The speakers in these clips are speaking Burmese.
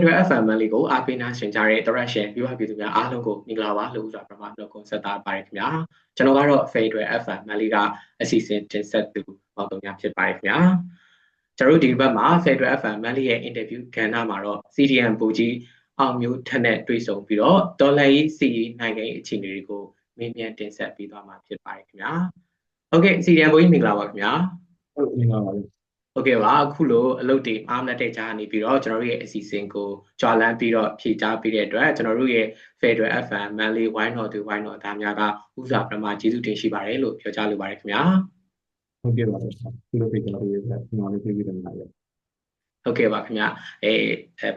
Federal FM လေးကိုအားပေးနာရှင်ကြတဲ့ Direction ပြီးပါပြည်သူများအားလုံးကိုမင်္ဂလာပါလို့ဥစွာပထမတော့ကွန်ဆက်တာပါတယ်ခင်ဗျာကျွန်တော်ကတော့ Federal FM လေးကအစီအစဉ်တင်ဆက်သူပေါင်းတုံများဖြစ်ပါတယ်ခင်ဗျာကျွန်တော်တို့ဒီဘက်မှာ Federal FM လေးရဲ့ interview ကဏ္ဍမှာတော့ CDM ပူကြီးအောင်မျိုးထက်နဲ့တွေ့ဆုံပြီးတော့ဒေါ်လာရေးစီနိုင်ငံရေးအခြေအနေတွေကိုမင်းမြန်တင်ဆက်ပေးသွားမှာဖြစ်ပါတယ်ခင်ဗျာဟုတ်ကဲ့ CDM ပူကြီးမင်္ဂလာပါခင်ဗျာဟုတ်မင်္ဂလာပါ ဟုတ်ကဲ့ပါအခုလိုအလုပ်တွေအားမလက်တဲ့ကြားနေပြီးတော့ကျွန်တော်တို့ရဲ့အစီအစဉ်ကိုကြွာလန်းပြီးတော့ဖြည့်ချပေးတဲ့အတွက်ကျွန်တော်တို့ရဲ့ Federal FM Manly Wine North သူ Wine North သားများကဥစွာပထမကျေးဇူးတင်ရှိပါတယ်လို့ပြောကြားလိုပါတယ်ခင်ဗျာဟုတ်ကဲ့ပါဒီလိုပြည်ကျွန်တော်တို့ရဲ့ကျွန်တော်လေးပြည်တယ်မှာလေဟုတ်ကဲ့ပါခင်ဗျာအဲ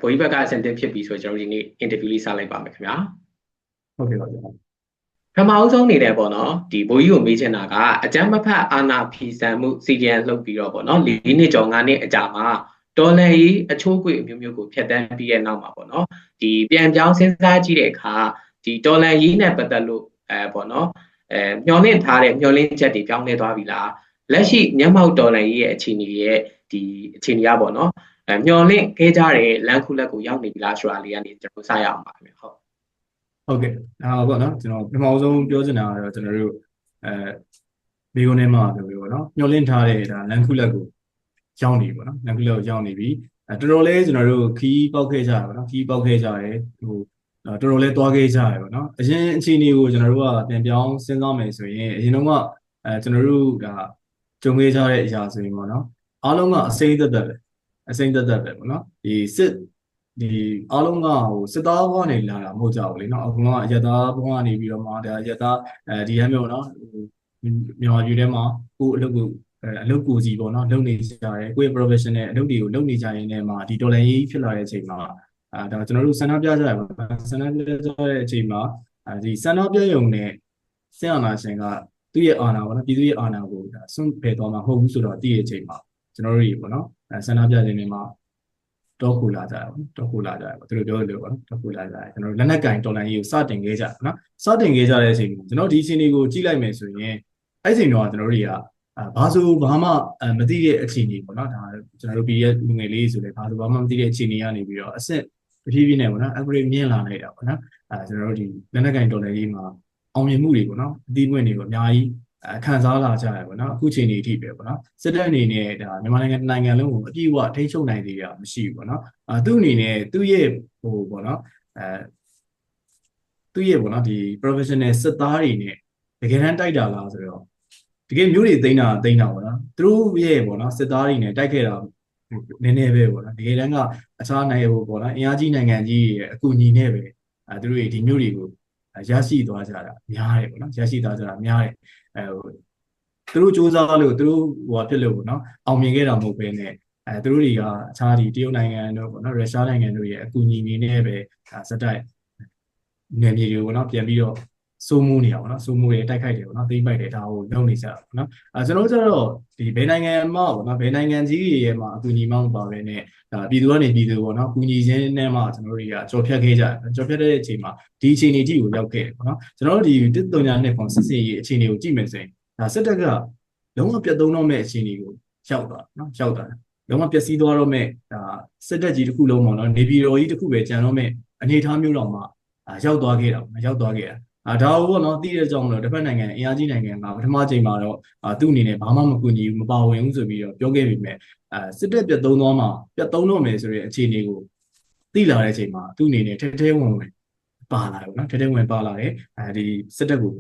ဘိုးကြီးဘက်ကအစင်တင်ဖြစ်ပြီဆိုတော့ကျွန်တော်ဒီနေ့ interview လေးစလိုက်ပါမယ်ခင်ဗျာဟုတ်ကဲ့ပါ ပထမအဆုံးအနေနဲ့ပေါ့နော်ဒီဘိုးကြီးကိုမေးချင်တာကအကြမ်းမဖက်အာနာဖီဆန်မှုစီဒီအန်လှုပ်ပြီးတော့ပေါ့နော်၄နှစ်ကျော်၅နှစ်အကြာမှာဒေါ်လာကြီးအချိုးကွေအမျိုးမျိုးကိုဖျက်ဆီးပြီးတဲ့နောက်မှာပေါ့နော်ဒီပြန်ပြောင်းစဉ်းစားကြည့်တဲ့အခါဒီဒေါ်လာကြီးနဲ့ပတ်သက်လို့အဲပေါ့နော်အဲမျောလင့်ထားတဲ့မျောလင့်ချက်တွေပြောင်းလဲသွားပြီလားလက်ရှိမျက်မှောက်ဒေါ်လာကြီးရဲ့အခြေအနေရဲ့ဒီအခြေအနေကပေါ့နော်အဲမျောလင့်ခဲ့ကြတဲ့လမ်းခုလက်ကိုရောက်နေပြီလားဆိုတာလေးကနေကျွန်တော်စရအောင်ပါခင်ဗျဟုတ် ဟုတ်ကဲ့ဒါပေါ့နော်ကျွန်တော်ပထမဆုံးပြောချင်တာကတော့ကျွန်တော်တို့အဲမိကုန်းထဲမှာပြောပြီးပေါ့နော်ညှော်လင့်ထားတဲ့ဒါလန်ခုလက်ကိုရောက်နေပေါ့နော်လန်ခုလက်ကိုရောက်နေပြီအဲတော်တော်လေးကျွန်တော်တို့ခီးပေါက်ခဲ့ကြတာပေါ့နော်ခီးပေါက်ခဲ့ကြတယ်ဟိုတော်တော်လေးသွားခဲ့ကြရပေါ့နော်အရင်အခြေအနေကိုကျွန်တော်တို့ကပြန်ပြောင်းစဉ်းစားမယ်ဆိုရင်အရင်တော့ကအဲကျွန်တော်တို့ဒါကြုံခဲ့ကြတဲ့အရာဆိုရင်ပေါ့နော်အားလုံးကအစိမ့်သက်သက်ပဲအစိမ့်သက်သက်ပဲပေါ့နော်ဒီစစ် ဒီအားလုံးကဟိုစစ်သားဘဝနေလာတာမဟုတ်ကြဘူးလေနော်အကုန်လုံးကရသားဘဝနေပြီးတော့မှဒါရသားအဲဒီဟမ်းမျိုးနော်မြန်မာပြည်ထဲမှာကိုအလုပ်ကိုအလုပ်ကိုစီပေါ့နော်လုပ်နေကြတယ်ကိုယ့်ရဲ့ professional အလုပ်တွေကိုလုပ်နေကြရင်လည်းမှာဒီဒေါ်လာရေးဖြစ်လာတဲ့အချိန်မှာအာဒါကျွန်တော်တို့ဆန္ဒပြကြရပါဆန္ဒပြကြတဲ့အချိန်မှာအဲဒီဆန္ဒပြရုံနဲ့ဆင်အာဏာရှင်ကသူ့ရဲ့အာဏာပေါ့နော်ပြည်သူရဲ့အာဏာကိုဒါဆွန့်ဖယ်သွားမှာမဟုတ်ဘူးဆိုတော့တည့်ရဲ့အချိန်မှာကျွန်တော်တို့တွေပေါ့နော်ဆန္ဒပြခြင်းတွေမှာ တော့ခုလာကြတယ်ပေါ့တော့ခုလာကြတယ်ပေါ့သူတို့ပြောလို့ပေါ့နော်တော့ခုလာကြတယ်ကျွန်တော်တို့လက်နက်ကင်တော်လန်ကြီးကိုစတင်ခဲ့ကြတယ်နော်စတင်ခဲ့ကြတဲ့အချိန်မှာကျွန်တော်ဒီအချိန်တွေကိုကြည့်လိုက်မယ်ဆိုရင်အဲ့ချိန်တော့ကျွန်တော်တို့တွေကဘာဆိုဘာမှမသိတဲ့အခြေအနေပေါ့နော်ဒါကျွန်တော်တို့ပြည်ရဲ့လူငယ်လေးဆိုလည်းဘာဆိုဘာမှမသိတဲ့အခြေအနေကနေပြီးတော့အစစ်တဖြည်းဖြည်းနဲ့ပေါ့နော် upgrade မြင့်လာလိုက်တာပေါ့နော်အဲကျွန်တော်တို့ဒီလက်နက်ကင်တော်လန်ကြီးမှာအောင်မြင်မှုတွေပေါ့နော်အသီးပွင့်တွေကိုအများကြီး ခံစားလာကြရပေါ့နော်အခုချိန်ဒီအထိပဲပေါ့နော်စစ်တပ်အနေနဲ့ဒါမြန်မာနိုင်ငံနိုင်ငံလုံးကိုအပြည့်အဝထိန်းချုပ်နိုင်သေးတာမရှိဘူးပေါ့နော်အာသူ့အနေနဲ့သူ့ရဲ့ဟိုပေါ့နော်အဲသူ့ရဲ့ပေါ့နော်ဒီ professional စစ်သားတွေနဲ့တကယ်တမ်းတိုက်တာလားဆိုတော့တကယ်မျိုးတွေသိမ်းတာသိမ်းတာပေါ့နော်သူတို့ရဲ့ပေါ့နော်စစ်သားတွေနဲ့တိုက်ခဲ့တာနည်းနည်းပဲပေါ့နော်တကယ်တမ်းကအခြားနိုင်ငံဟိုပေါ့နော်အင်အားကြီးနိုင်ငံကြီးရဲ့အကူအညီနဲ့ပဲအဲသူတို့တွေဒီမျိုးတွေကိုရရှိသွားကြတာများတယ်ပေါ့နော်ရရှိသွားကြတာများတယ် အဲဟိုသူတို့စူးစမ်းလို့သူတို့ဟိုဖြစ်လို့ပေါ့နော်အောင်မြင်ခဲ့တာမဟုတ်ဘဲနဲ့အဲသူတို့တွေကအခြားဒီတရုတ်နိုင်ငံတို့ပေါ့နော်ရုရှားနိုင်ငံတို့ရဲ့အကူအညီနေနဲ့ပဲစက်တိုက်နယ်မြေတွေပေါ့နော်ပြန်ပြီးတော့ စိုးမိုးနေတာပေါ့နော်စိုးမိုးတယ်တိုက်ခိုက်တယ်ပေါ့နော်သိမ့်ပိုက်တယ်ဒါကိုလုပ်နေကြတာပေါ့နော်အဲကျွန်တော်တို့ကျတော့ဒီဘယ်နိုင်ငံမှာပေါ့နော်ဘယ်နိုင်ငံကြီးတွေရဲ့မှာအကူအညီမှမပါဘဲနဲ့ဒါပြည်သူကနေပြည်သူပေါ့နော်ကူညီခြင်းနဲ့မှကျွန်တော်တို့တွေကကြော်ဖြတ်ခဲ့ကြတယ်ကြော်ဖြတ်တဲ့အချိန်မှာဒီအချိန်အထိကိုရောက်ခဲ့တယ်ပေါ့နော်ကျွန်တော်တို့ဒီတစ်တုံညာနှစ်ခွန်စစ်စီရေးအခြေအနေကိုကြည့်မယ်ဆိုရင်ဒါစစ်တပ်ကလုံးဝပြတ်သုံးတော့မဲ့အခြေအနေကိုရောက်သွားနော်ရောက်သွားတယ်လုံးဝပျက်စီးသွားတော့မဲ့ဒါစစ်တပ်ကြီးတစ်ခုလုံးပေါ့နော်နေပြည်တော်ကြီးတစ်ခုပဲကြံတော့မဲ့အနေအထားမျိုးတော့မှရောက်သွားခဲ့တာပေါ့ရောက်သွားခဲ့တာ အာဒါဟုတ်ပေါ့နော်သိတဲ့ကြောင့်မလို့တစ်ဖက်နိုင်ငံအင်အားကြီးနိုင်ငံကပထမချိန်မှာတော့အာသူ့အနေနဲ့ဘာမှမကူညီဘူးမပါဝင်ဘူးဆိုပြီးတော့ပြောခဲ့ပေမဲ့အာစစ်တပ်ပြတ်သုံးသွားမှာပြတ်သုံးတော့မယ်ဆိုတဲ့အခြေအနေကိုသိလာတဲ့အချိန်မှာသူ့အနေနဲ့ထဲထဲဝင်ဝင်ပါလာတယ်နော်ထဲထဲဝင်ပါလာတယ်အဲဒီစစ်တပ်ကို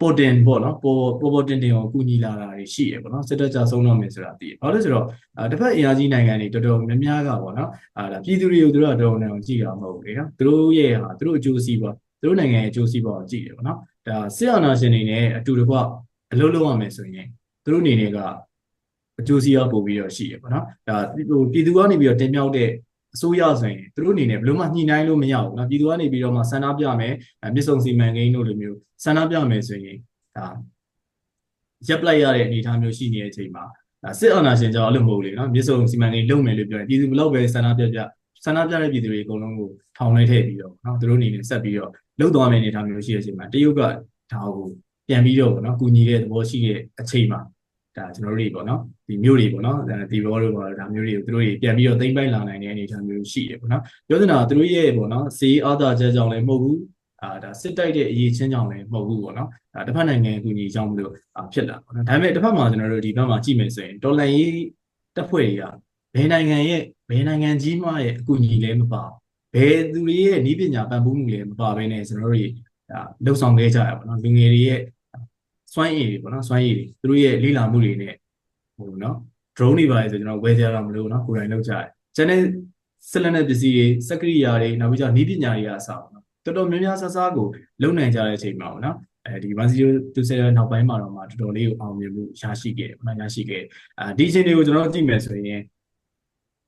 ပေါ်တင်ပေါ့နော်ပေါ်ပေါ်ပေါ်တင်တင်ကိုကူညီလာတာတွေရှိရပေါ့နော်စစ်တပ်ကြဆုံးတော့မယ်ဆိုတာသိရဘာလို့လဲဆိုတော့တစ်ဖက်အင်အားကြီးနိုင်ငံတွေတော်တော်များများကပေါ့နော်အာပြည်သူတွေကိုသူတို့ကတော့တော်တော်များကြည့်ရမှာမဟုတ်ဘူးလေနော်သူတို့ရဲ့ဟာသူတို့အကျိုးစီးပွား သူတို့နိုင်ငံရဲ့အကျိုးစီးပွားကိုကြည့်တယ်ပေါ့နော်ဒါစစ်အာဏာရှင်တွေနဲ့အတူတကွအလုပ်လုပ်ရမယ်ဆိုရင်သူတို့အနေနဲ့ကအကျိုးစီးပွားပို့ပြီးတော့ရှိရပေါ့နော်ဒါဟိုပြည်သူကနေပြီးတော့တင်မြောက်တဲ့အစိုးရဆိုရင်သူတို့အနေနဲ့ဘယ်လိုမှညှိနှိုင်းလို့မရဘူးနော်ပြည်သူကနေပြီးတော့မှဆန္ဒပြမယ်မြစ်ဆုံစီမံကိန်းတို့လိုမျိုးဆန္ဒပြမယ်ဆိုရင်ဒါရပ်လိုက်ရတဲ့အနေအထားမျိုးရှိနေတဲ့အချိန်မှာဒါစစ်အာဏာရှင်ကြောင့်အဲ့လိုမဟုတ်လေနော်မြစ်ဆုံစီမံကိန်းလုပ်မယ်လို့ပြောရင်ပြည်သူဘလောက်ပဲဆန္ဒပြပြဆန္ဒပြတဲ့ပြည်သူတွေအကုန်လုံးကိုထောင်လိုက်ထည့်ပြီးတော့နော်သူတို့အနေနဲ့ဆက်ပြီးတော့ လှုပ်သွားမယ့်အနေအထားမျိုးရှိတဲ့အချိန်မှာတရုတ်ကဒါကိုပြန်ပြီးတော့နော်ကူညီတဲ့သဘောရှိတဲ့အချိန်မှာဒါကျွန်တော်တို့တွေပေါ့နော်ဒီမျိုးတွေပေါ့နော်ဒီဘောတို့ပေါ့ဒါမျိုးတွေကိုသူတို့တွေပြန်ပြီးတော့သိမ့်ပိုက်လာနိုင်တဲ့အနေအထားမျိုးရှိတယ်ပေါ့နော်ပြောချင်တာကသူတို့ရဲ့ပေါ့နော်စီအာသာချက်ကြောင့်လည်းမဟုတ်ဘူးအာဒါစစ်တိုက်တဲ့အရေးချင်းကြောင့်လည်းမဟုတ်ဘူးပေါ့နော်ဒါတစ်ဖက်နိုင်ငံအကူအညီကြောင့်မလို့ဖြစ်လာပေါ့နော်ဒါပေမဲ့တစ်ဖက်မှာကျွန်တော်တို့ဒီဘက်မှာကြည့်မယ်ဆိုရင်ဒေါ်လာရေးတပ်ဖွဲ့တွေကဘယ်နိုင်ငံရဲ့ဘယ်နိုင်ငံကြီးမှရဲ့အကူအညီလည်းမပါဘ ယ်သူတွေရဲ့ဤပညာပံ့ပိုးမှုလည်းမပါဘဲနဲ့ကျွန်တော်တို့ဒါလှုပ်ဆောင်ခဲ့ကြရပါတော့လူငယ်တွေရဲ့စွမ်းရည်တွေပေါ့နော်စွမ်းရည်တွေသူတို့ရဲ့လေ့လာမှုတွေနဲ့ဟိုနော် drone တွေပါလေဆိုကျွန်တော်ဝယ်ကြရတော့မလို့နော်ကိုယ်တိုင်လုပ်ကြတယ်ကျန်တဲ့ဆက်လက်တဲ့ပစ္စည်းတွေစက်ကရိယာတွေနောက်ပြီးတော့ဤပညာတွေအစားပေါ့နော်တော်တော်များများဆဆကိုလုံနိုင်ကြတဲ့အချိန်မှာပေါ့နော်အဲဒီ1020နောက်ပိုင်းမှာတော့မှတော်တော်လေးကိုအောင်မြင်မှုရရှိခဲ့တယ်ပေါ့နော်ရရှိခဲ့အဲဒီအချိန်တွေကိုကျွန်တော်ကြည့်မယ်ဆိုရင်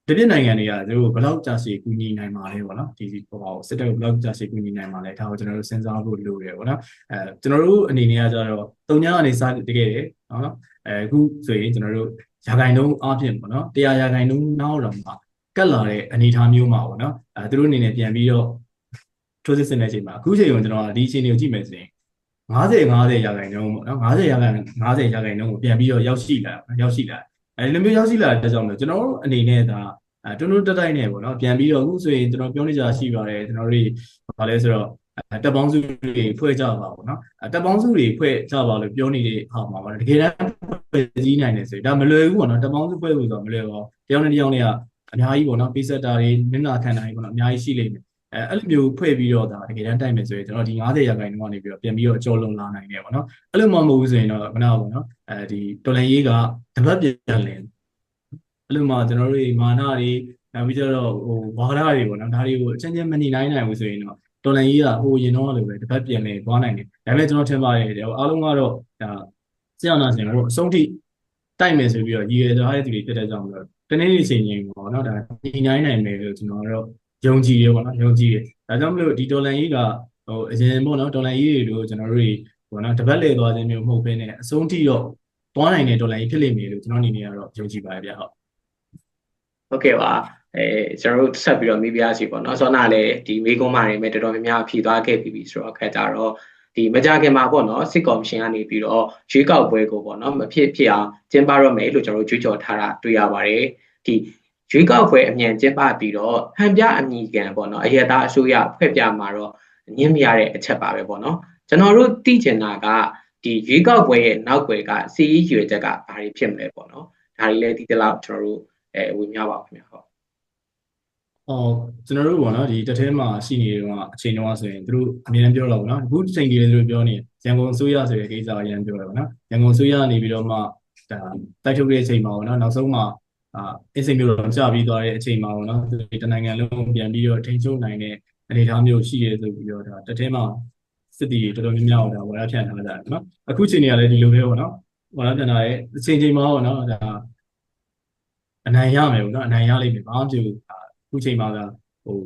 တပြည့်နိုင်ငံတွေကသူတို့ဘယ်လောက်ကြာရှည်ကူညီနိုင်မှာလဲပေါ့နော်ဒီဟိုပါစစ်တပ်ကိုဘယ်လောက်ကြာရှည်ကူညီနိုင်မှာလဲဒါကိုကျွန်တော်တို့စဉ်းစားဖို့လိုတယ်ပေါ့နော်အဲကျွန်တော်တို့အနေနဲ့ကကြတော့တုံညာကနေစတကယ်တယ်နော်အဲအခုဆိုရင်ကျွန်တော်တို့ရာခိုင်နှုန်းအပြင်ပေါ့နော်တရားရာခိုင်နှုန်းနောက်တော့မှာကတ်လာတဲ့အနေအထားမျိုးမှာပေါ့နော်အဲသူတို့အနေနဲ့ပြန်ပြီးတော့ထိုးစစ်ဆင်တဲ့အချိန်မှာအခုချိန်ကိုကျွန်တော်ဒီအချိန်ကိုကြည့်မယ်ဆိုရင်50 50ရာခိုင်နှုန်းပေါ့နော်50ရာခိုင်50ရာခိုင်နှုန်းကိုပြန်ပြီးတော့ရောက်ရှိလာရောက်ရှိလာ အဲဒီလိုမျိုးရောက်ရှိလာတဲ့ကြောင့်လို့ကျွန်တော်တို့အနေနဲ့ဒါအဲတွန်းတွန်းတက်တိုက်နေပေါ့နော်ပြန်ပြီးတော့အခုဆိုရင်ကျွန်တော်ပြောနေကြရှိပါတယ်ကျွန်တော်တို့ဘာလဲဆိုတော့တက်ပေါင်းစုတွေဖွဲ့ကြပါပေါ့နော်တက်ပေါင်းစုတွေဖွဲ့ကြပါလို့ပြောနေတဲ့ဟာမှာပေါ့တကယ်တမ်းဖွဲ့စည်းနိုင်တယ်ဆိုရင်ဒါမလွယ်ဘူးပေါ့နော်တက်ပေါင်းစုဖွဲ့ဖို့ဆိုတော့မလွယ်ပါဘူးတယောက်နဲ့တယောက်နဲ့ကအများကြီးပေါ့နော်ပေးဆက်တာတွေနင်းနာခံတာတွေပေါ့နော်အများကြီးရှိလိမ့်မယ် အဲအဲ့လိုမျိုးဖွဲ့ပြီးတော့ဒါတကယ်တမ်းတိုက်မယ်ဆိုရင်ကျွန်တော်ဒီ90ရာခိုင်နှုန်းကနေပြီးတော့ပြန်ပြီးတော့ကြော်လွန်လာနိုင်တယ်ပေါ့နော်အဲ့လိုမှမဟုတ်ဘူးဆိုရင်တော့ခဏပေါ့နော်အဲဒီတော်လန်ရေးကတပတ်ပြန်လင်အဲ့လိုမှကျွန်တော်တို့မာနတွေနောက်ပြီးတော့ဟိုဘာသာတွေပေါ့နော်ဒါတွေကိုအချင်းချင်းမနှိနိုင်နိုင်ဘူးဆိုရင်တော့တော်လန်ကြီးကဟိုရင်တော့လိုပဲတစ်ပတ်ပြန်နေသွားနိုင်တယ်ဒါပေမဲ့ကျွန်တော်ထင်ပါတယ်အားလုံးကတော့ဒါဆရာနာရှင်တို့အဆုံးထိတိုက်မယ်ဆိုပြီးတော့ရည်ရွယ်ထားတဲ့သူတွေဖြစ်တဲ့ကြောင့်လို့တနေ့နေ့ချိန်ချင်းပေါ့နော်ဒါနှိနိုင်နိုင်မယ်လို့ကျွန်တော်တို့ ယုံကြည်ရပေါ့နော်ယုံကြည်ရဒါကြောင့်မလို့ဒီတော်လန်ကြီးကဟိုအရင်ပေါ့နော်တော်လန်ကြီးတွေတို့ကျွန်တော်တို့တွေပေါ့နော်တပတ်လေသွားခြင်းမျိုးမဟုတ်ဘဲနဲ့အဆုံးထိတော့သွားနိုင်တဲ့တော်လန်ကြီးဖြစ်လိမ့်မယ်လို့ကျွန်တော်အနေနဲ့ကတော့ယုံကြည်ပါတယ်ဗျဟုတ်ဟုတ်ကဲ့ပါအဲကျွန်တော်တို့ဆက်ပြီးတော့မိဖုရားစီပေါ့နော်ဆောနာလည်းဒီမိကုန်းမာတွေမဲ့တော်တော်များများဖြည့်သွားခဲ့ပြီးပြီဆိုတော့ခက်ကြတော့ဒီမကြခင်မှာပေါ့နော်စစ်ကော်မရှင်ကနေပြီးတော့ရွေးကောက်ပွဲကိုပေါ့နော်မဖြစ်ဖြစ်အောင်ကျင်းပရမယ်လို့ကျွန်တော်တို့ကြွေးကြော်ထားတာတွေ့ရပါတယ်ဒီ ရွေးကောက်ပွဲအမြန်ကျင်းပပြီးတော့ဟန်ပြအမိကန်ပေါ့နော်အရတာအစိုးရဖွဲ့ပြမှာတော့ညှင်းမရတဲ့အချက်ပါပဲပေါ့နော်ကျွန်တော်တို့သိချင်တာကဒီရွေးကောက်ပွဲရဲ့နောက်ွယ်ကစီးရွေချက်ကဘာတွေဖြစ်မလဲပေါ့နော်ဒါတွေလည်းဒီတလောက်ကျွန်တော်တို့အဲဝင်များပါခင်ဗျာဟုတ်အော်ကျွန်တော်တို့ပေါ့နော်ဒီတထဲမှာရှိနေတော့အချိန်တော့ဆိုရင်သူတို့အမြဲတမ်းပြောတော့ဗောနော်အခုချိန်ကြီးလည်းသူတို့ပြောနေရန်ကုန်အစိုးရဆိုတဲ့ကိစ္စအရင်ပြောတယ်ဗောနော်ရန်ကုန်အစိုးရနေပြီးတော့မှဒါတိုက်ထုတ်တဲ့အချိန်မှာဗောနော်နောက်ဆုံးမှာ အာအင်းစိန်မျိုးတော့ကြာပြီးသွားတဲ့အချိန်မှာဗောနော်သူတနိုင်ငံလုံးပြန်ပြီးတော့ထိန်းချုပ်နိုင်တဲ့အနေအထားမျိုးရှိရဲဆိုပြီးတော့ဒါတထဲမှာစစ်တီတော်တော်များများဒါဝါရဖြန့်ထားကြတယ်နော်အခုချိန်တွေကလည်းဒီလိုပဲဗောနော်ဝါရဖြန့်ထားတဲ့အချိန်ချိန်မှာဗောနော်ဒါအနိုင်ရမယ်ဗောနော်အနိုင်ရလိမ့်မယ်ဘာမှမဖြစ်ဘူးခုချိန်မှာကဟို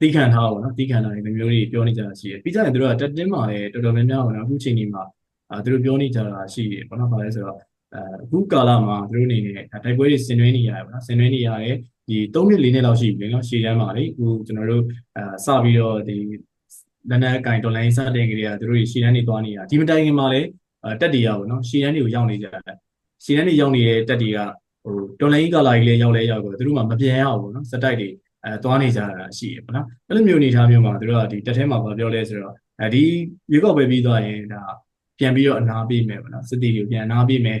တီးခံထားပါတော့တီးခံတာတွေမျိုးတွေပြောနေကြတာရှိတယ်ပြီးကြရင်တို့ကတက်တင်းမှာလည်းတော်တော်များများပေါ့နော်အခုချိန်ဒီမှာအာတို့ပြောနေကြတာရှိတယ်ပေါ့နော်ဘာလဲဆိုတော့ အဲအခုကာလမှာတို့အနေနဲ့တိုက်ပွဲတွေဆင်နွှဲနေရတယ်ပေါ့နော်ဆင်နွှဲနေရတယ်ဒီ3နှစ်4နှစ်လောက်ရှိပြီလေနော်ရှေ့တန်းမှာလေအခုကျွန်တော်တို့အဲစပြီးတော့ဒီလက်နက်ကင်ဒေါ်လာရင်းစတင်ကြတဲ့ကတို့ရှေ့တန်းတွေသွားနေတာဒီမတိုင်ခင်မှာလည်းတက်တီရပါတော့ရှေ့တန်းတွေကိုရောက်နေကြတယ်ရှေ့တန်းတွေရောက်နေတဲ့တက်တီကဟိုဒေါ်လာကြီးကာလာကြီးလည်းရောက်လဲရောက်တော့သူတို့မှမပြန်ရအောင်ပေါ့နော်စတိုက်တွေအဲသွားနေကြတာရှိရပေါ့နော်အဲ့လိုမျိုးအနေထားမျိုးမှာသူတို့ကဒီတက်ထဲမှာပြောလဲဆိုတော့အဲဒီရွေးကောက်ပွဲပြီးသွားရင်ဒါပြန်ပြီးတော့အနာပေးမယ်ပေါ့နော်စစ်တီတွေကိုပြန်အနာပေးမယ်အဲ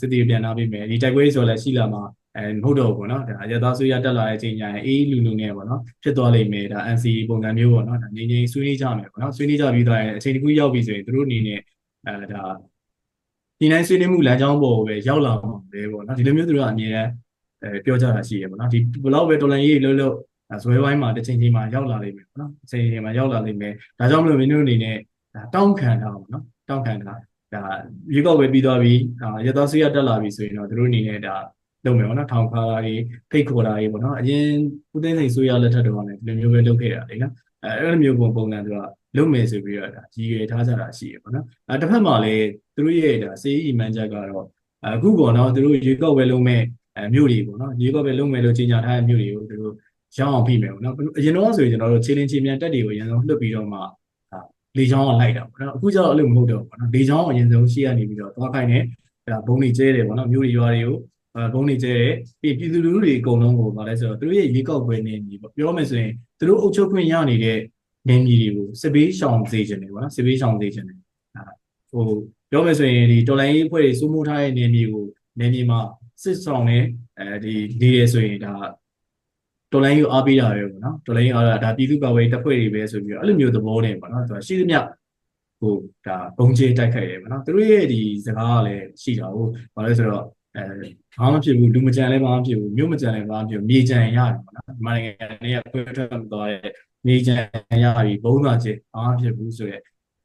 စစ်တီတွေပြန်အနာပေးမယ်ဒီတိုက်ပွဲဆိုလည်းရှိလာမှာအဲမဟုတ်တော့ဘူးပေါ့နော်ဒါရသားဆွေးရတက်လာတဲ့အချိန်ကျရင်အေးလူလူနဲ့ပေါ့နော်ဖြစ်သွားလိမ့်မယ်ဒါ NCE ပုံစံမျိုးပေါ့နော်ဒါငြိမ်းငြိမ်းဆွေးနွေးကြမယ်ပေါ့နော်ဆွေးနွေးကြပြီးသွားရင်အချိန်တစ်ခုရောက်ပြီဆိုရင်သူတို့အနေနဲ့အဲဒါဒီနိုင်ဆွေးနွေးမှုလမ်းကြောင်းပေါ်ပဲရောက်လာမှာပဲပေါ့နော်ဒီလိုမျိုးသူတို့ကအမြဲတမ်းအဲပြောကြတာရှိရပေါ့နော်ဒီဘလောက်ပဲတော်လန်ရေးလို့လို့ဇွဲဝိုင်းမှာတစ်ချိန်ချိန်မှာရောက်လာလိမ့်မယ်ပေါ့နော်တစ်ချိန်ချိန်မှာရောက်လာလိမ့်မယ်ဒါကြောင့်မလို့မင်းတို့အနေနဲ့ဒါတောင်းခံတာပေါ့နော်တောင်းခံတာ ဒါရွေးကောက်ပွဲပြီးသွားပြီရသောဆွေးရတက်လာပြီဆိုရင်တော့တို့အနေနဲ့ဒါလုပ်မယ်ပေါ့နော်ထောင်ခါတာတွေဖိတ်ခေါ်တာတွေပေါ့နော်အရင်ဦးသိန်းစိန်ဆွေးရလက်ထက်တော့လည်းဒီလိုမျိုးပဲလုပ်ခဲ့တာလေနော်အဲအဲ့လိုမျိုးပုံပုံစံသူကလုပ်မယ်ဆိုပြီးတော့ဒါရည်ရွယ်ထားကြတာရှိရပေါ့နော်အဲတစ်ဖက်မှာလည်းသူတို့ရဲ့ဒါစေးအီမန်ချက်ကတော့အခုပေါ့နော်သူတို့ရွေးကောက်ပွဲလုပ်မဲ့အဲမြို့တွေပေါ့နော်ရွေးကောက်ပွဲလုပ်မယ်လို့ကြေညာထားတဲ့မြို့တွေကိုသူတို့ရောင်းအောင်ဖိမယ်ပေါ့နော်အရင်တော့ဆိုရင်ကျွန်တော်တို့ခြေလင်းခြေမြန်တက်တွေကိုအရင်ဆုံးလွတ်ပြီးတော့မှ လေချောင်းကလိုက်တာပေါ့နော်အခုကျတော့အဲ့လိုမဟုတ်တော့ဘူးပေါ့နော်လေချောင်းအရင်ဆုံးရှေ့ကနေပြီးတော့သွားခိုင်းတယ်ဒါဘုံတွေကျဲတယ်ပေါ့နော်မြို့တွေရွာတွေကိုအဲဘုံတွေကျဲတယ်ပြီးပြည်သူလူထုတွေအကုန်လုံးကိုဗာလဲဆိုတော့သူတို့ရဲ့ရွေးကောက်ပွဲနေပြီပေါ့ပြောမယ်ဆိုရင်သူတို့အုပ်ချုပ်ခွင့်ရနေတဲ့နေမြေတွေကိုစစ်ဘေးရှောင်စေခြင်းတယ်ပေါ့နော်စစ်ဘေးရှောင်စေခြင်းတယ်အဲဟိုပြောမယ်ဆိုရင်ဒီတော်လိုင်းရေးအဖွဲ့တွေစိုးမိုးထားတဲ့နေမြေကိုနေမြေမှာစစ်ဆောင်နေအဲဒီနေရဆိုရင်ဒါ တော်လိုင်းကိုအားပေးတာပဲပေါ့နော်တော်လိုင်းအားဒါပြည်သူ့ကာကွယ်တပ်ဖွဲ့တွေပဲဆိုပြီးတော့အဲ့လိုမျိုးသဘောနဲ့ပေါ့နော်သူကရှိသမျှဟိုဒါဘုံကျင်းတိုက်ခိုက်တယ်ပေါ့နော်သူတို့ရဲ့ဒီစကားကလည်းရှိတာဟုတ်ဘာလဲဆိုတော့အဲဘာမှဖြစ်ဘူးလူမကြံလည်းဘာမှဖြစ်ဘူးမြို့မကြံလည်းဘာမှဖြစ်ဘူးမြေကြံရတယ်ပေါ့နော်ဒီမှာနိုင်ငံနဲ့ခွဲထွက်မသွားတဲ့မြေကြံရပြီဘုံသာချင်းဘာမှဖြစ်ဘူးဆိုရဲ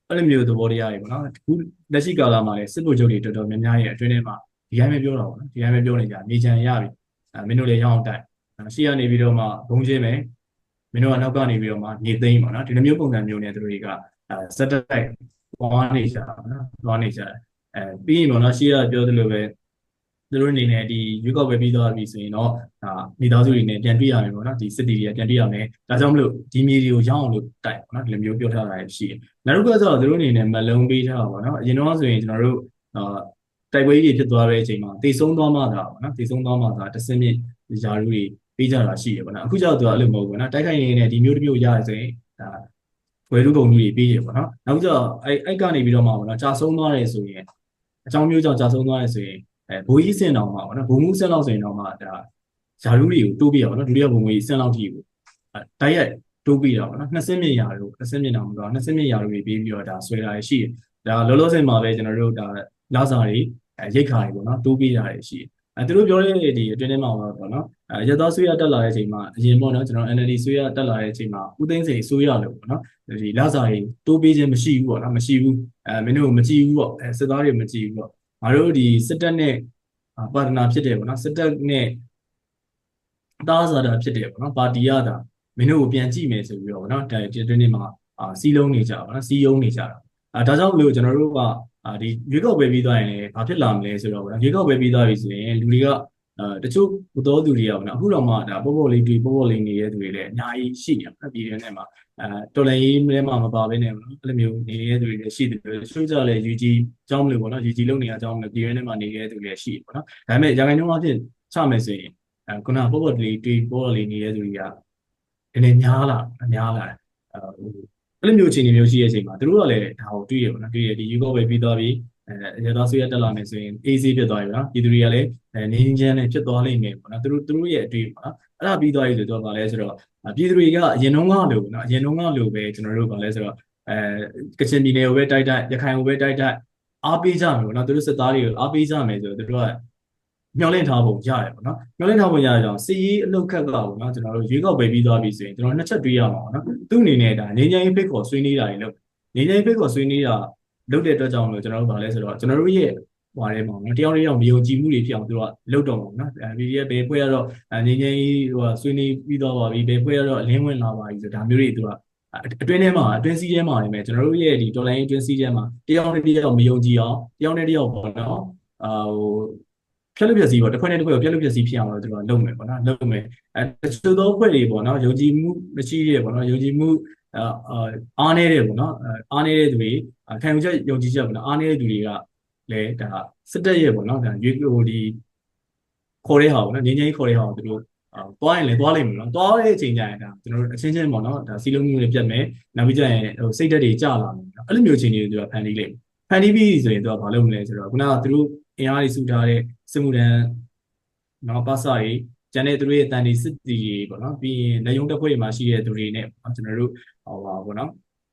အဲ့လိုမျိုးသဘောတရားတွေပေါ့နော်အခုလက်ရှိကာလမှာလည်းစစ်ဗိုလ်ချုပ်တွေတော်တော်များများရဲ့အတွင်းထဲမှာဒီတိုင်းပဲပြောတာပေါ့နော်ဒီတိုင်းပဲပြောနေကြမြေကြံရပြီအဲမင်းတို့လည်းရအောင်တိုက် ရှေ့ကနေပြီးတော့မှဘုံချင်းမယ်မင်းတို့ကနောက်ကနေပြီးတော့မှမြေသိမ်းပေါ့နော်ဒီလိုမျိုးပုံစံမျိုးနဲ့သူတို့တွေကအဲစက်တိုက်သွားနေကြတာနော်သွားနေကြတယ်အဲပြီးရင်ပေါ့နော်ရှေ့ကပြောသလိုပဲသူတို့အနေနဲ့ဒီရွေးကောက်ပွဲပြီးသွားပြီဆိုရင်တော့ဒါမိသားစုတွေနဲ့ပြန်တွေ့ရမယ်ပေါ့နော်ဒီစစ်တီတွေပြန်တွေ့ရမယ်ဒါကြောင့်မလို့ဒီမြေတွေကိုရအောင်လို့တိုက်ပေါ့နော်ဒီလိုမျိုးပြောထားတာရှိတယ်နောက်တစ်ခုကဆိုတော့သူတို့အနေနဲ့မလုံးပေးထားတာပေါ့နော်အရင်တော့ဆိုရင်ကျွန်တော်တို့အာတိုက်ပွဲကြီးဖြစ်သွားတဲ့အချိန်မှာတေဆုံးသွားမှသာပေါ့နော်တေဆုံးသွားမှသာတစင်းမြင့်ယာရုတွေ ပေးကြတာရှိတယ်ပေါ့နော်အခုကျတော့သူကအဲ့လိုမဟုတ်ဘူးနော်တိုက်ခိုက်နေတဲ့ဒီမျိုးတစ်မျိုးရတယ်ဆိုရင်ဒါဝယ်လူကုန်ကြီးပေးရပေါ့နော်နောက်ကျတော့အဲ့အဲ့ကနေပြီးတော့မှပေါ့နော်ကြာဆုံးသွားတယ်ဆိုရင်အကြောင်းမျိုးကြောင့်ကြာဆုံးသွားတယ်ဆိုရင်အဲဘိုးကြီးစင်တော်မှာပေါ့နော်ဘုံမှုစင်လောက်ဆိုရင်တော့မှဒါယာရုတွေကိုတိုးပြရပေါ့နော်ဒုတိယဘုံကြီးစင်လောက်ထိကိုတိုက်ရိုက်တိုးပြတာပေါ့နော်နှစ်စင်းမြင့်ယာရုနှစ်စင်းမြင့်တော်မှာတော့နှစ်စင်းမြင့်ယာရုတွေပြီးပြီးတော့ဒါဆွဲတာရှိတယ်ဒါလောလောဆယ်မှာပဲကျွန်တော်တို့ဒါလာစာတွေရိတ်ခါတွေပေါ့နော်တိုးပြတာရှိတယ် အဲသူတို့ပြောတဲ့ဒီအတွင်းထဲမှာပေါ့နော်အဲရသောဆွေးရတက်လာတဲ့အချိန်မှာအရင်ပေါ့နော်ကျွန်တော် NLD ဆွေးရတက်လာတဲ့အချိန်မှာဦးသိန်းစိန်ဆွေးရလို့ပေါ့နော်ဒီလာစာတွေတိုးပေးခြင်းမရှိဘူးပေါ့နော်မရှိဘူးအဲမင်းတို့မကြည့်ဘူးပေါ့အဲစစ်သားတွေမကြည့်ဘူးပေါ့ငါတို့ဒီစစ်တပ်နဲ့ပါတနာဖြစ်တယ်ပေါ့နော်စစ်တပ်နဲ့တားစားတာဖြစ်တယ်ပေါ့နော်ပါတီရတာမင်းတို့ကိုပြန်ကြည့်မယ်ဆိုပြီးတော့ပေါ့နော်ဒီအတွင်းထဲမှာအာစီးလုံးနေကြပါနော်စီးယုံနေကြတာအဲဒါကြောင့်မလို့ကျွန်တော်တို့က အာဒီရွေးကောက်ပွဲပြီးသွားရင်လည်းဘာဖြစ်လာမလဲဆိုတော့ဗောနော်ရွေးကောက်ပွဲပြီးသွားပြီဆိုရင်လူတွေကအာတချို့ဘတော်သူတွေကဗောနော်အခုတော့မှဒါပေါ့ပေါ့လေးတွေပေါ့ပေါ့လေးနေတဲ့သူတွေလည်းအများကြီးရှိနေတယ်ပြည်တွင်းထဲမှာအဲတော်လည်းရေးထဲမှာမပါဘဲနဲ့ဗောနော်အဲ့လိုမျိုးနေတဲ့သူတွေလည်းရှိတယ်ချို့ကြလည်း UG အကြောင်းမလို့ဗောနော် UG လုံနေအကြောင်းမလို့ပြည်တွင်းထဲမှာနေတဲ့သူတွေလည်းရှိတယ်ဗောနော်ဒါပေမဲ့ရခိုင်နှုန်းအဖြစ်ချမယ်ဆိုရင်အဲခုနပေါ့ပေါ့လေးတွေပေါ့ပေါ့လေးနေတဲ့သူတွေကနည်းနည်းများလာများလာတယ်အဲဟို အဲ့လိုမျိုးအခြေအနေမျိုးရှိတဲ့အချိန်မှာသူတို့ကလည်းဒါကိုတွေ့ရပါတော့တွေ့ရဒီယူကောပဲပြီးသွားပြီးအဲရသောဆွေးရတက်လာမယ်ဆိုရင် AC ဖြစ်သွားပြီနော်ပြည်သူတွေကလည်းနေငင်းနဲ့ဖြစ်သွားလိမ့်မယ်ပေါ့နော်သူတို့သူတို့ရဲ့အတွေ့ပေါ့နော်အဲ့ဒါပြီးသွားပြီဆိုတော့ဗာလဲဆိုတော့ပြည်သူတွေကအရင်တုန်းကလိုနော်အရင်တုန်းကလိုပဲကျွန်တော်တို့ဗာလဲဆိုတော့အဲကချင်ပြည်နယ်ကိုပဲတိုက်တိုက်ရခိုင်ကိုပဲတိုက်တိုက်အားပေးကြမယ်ပေါ့နော်သူတို့စစ်သားတွေကိုအားပေးကြမယ်ဆိုတော့သူတို့က မျောလင့်ထားဖို့ရတယ်ပေါ့နော်မျောလင့်ထားဖို့ရတဲ့ကြောင့်စီရေးအလုတ်ခက်ကပေါ့နော်ကျွန်တော်တို့ရွေးကောက်ပဲပြီးသွားပြီဆိုရင်ကျွန်တော်နှစ်ချက်တွေးရမှာပေါ့နော်သူ့အနေနဲ့ဒါငင်းငင်းဖိတ်ခေါ်ဆွေးနွေးတာတွေလုပ်ငင်းငင်းဖိတ်ခေါ်ဆွေးနွေးတာလုပ်တဲ့အတွက်ကြောင့်လို့ကျွန်တော်တို့ဗာလဲဆိုတော့ကျွန်တော်တို့ရဲ့ဟွာထဲမှာနော်တယောက်တယောက်မယုံကြည်မှုတွေဖြစ်အောင်သူကလုတ်တော့မှာနော်အဲ PDF ပဲဖွဲ့ရတော့ငင်းငင်းဟိုဆွေးနွေးပြီးသွားပါပြီပဲဖွဲ့ရတော့အလင်းဝင်လာပါပြီဆိုဒါမျိုးတွေသူကအတွင်းထဲမှာအတွင်းစည်းထဲမှာနေမယ်ကျွန်တော်တို့ရဲ့ဒီ online အတွင်းစည်းထဲမှာတယောက်နဲ့တယောက်မယုံကြည်အောင်တယောက်နဲ့တယောက်ပေါ့နော်အာဟို ဖြက်လို့ပြစီပေါ့တစ်ခွက်နဲ့တစ်ခွက်ကိုဖြက်လို့ပြစီဖြစ်အောင်လို့သူတို့ကလုပ်မယ်ပေါ့နော်လုပ်မယ်အဲတချို့သောဖွဲ့တွေပေါ့နော်ယုံကြည်မှုမရှိတဲ့ပေါ့နော်ယုံကြည်မှုအာအားနေတဲ့ပေါ့နော်အားနေတဲ့သူတွေခံယူချက်ယုံကြည်ချက်ပေါ့နော်အားနေတဲ့သူတွေကလည်းဒါစစ်တပ်ရဲ့ပေါ့နော်ဒါရွေးဟိုဒီခေါ်တဲ့ဟာပေါ့နော်ငင်းငင်းခေါ်တဲ့ဟာကိုသူတို့သွားရင်လည်းသွားလိမ့်မယ်နော်သွားတဲ့အချိန်ကျရင်ဒါကျွန်တော်တို့အချင်းချင်းပေါ့နော်ဒါစီလုံးမျိုးတွေပြတ်မယ်နောက်ပြီးကျရင်ဟိုစိတ်ဓာတ်တွေကျလာမယ်နော်အဲ့လိုမျိုးအချိန်တွေသူကဖန်တီးလိမ့်မယ်ဖန်တီးပြီးဆိုရင်သူကဘာလုပ်မလဲဆိုတော့ခုနကသူတို့ အင်အားတွေစုထားတဲ့စစ်မှုထမ်းနော်ပါစာတွေကျန်တဲ့သူတို့ရဲ့တန်တီစစ်တီတွေပေါ့နော်ပြီးရင်လက်ယုံတက်ဖွဲ့တွေမှာရှိတဲ့သူတွေနဲ့ကျွန်တော်တို့ဟောပါပေါ့နော်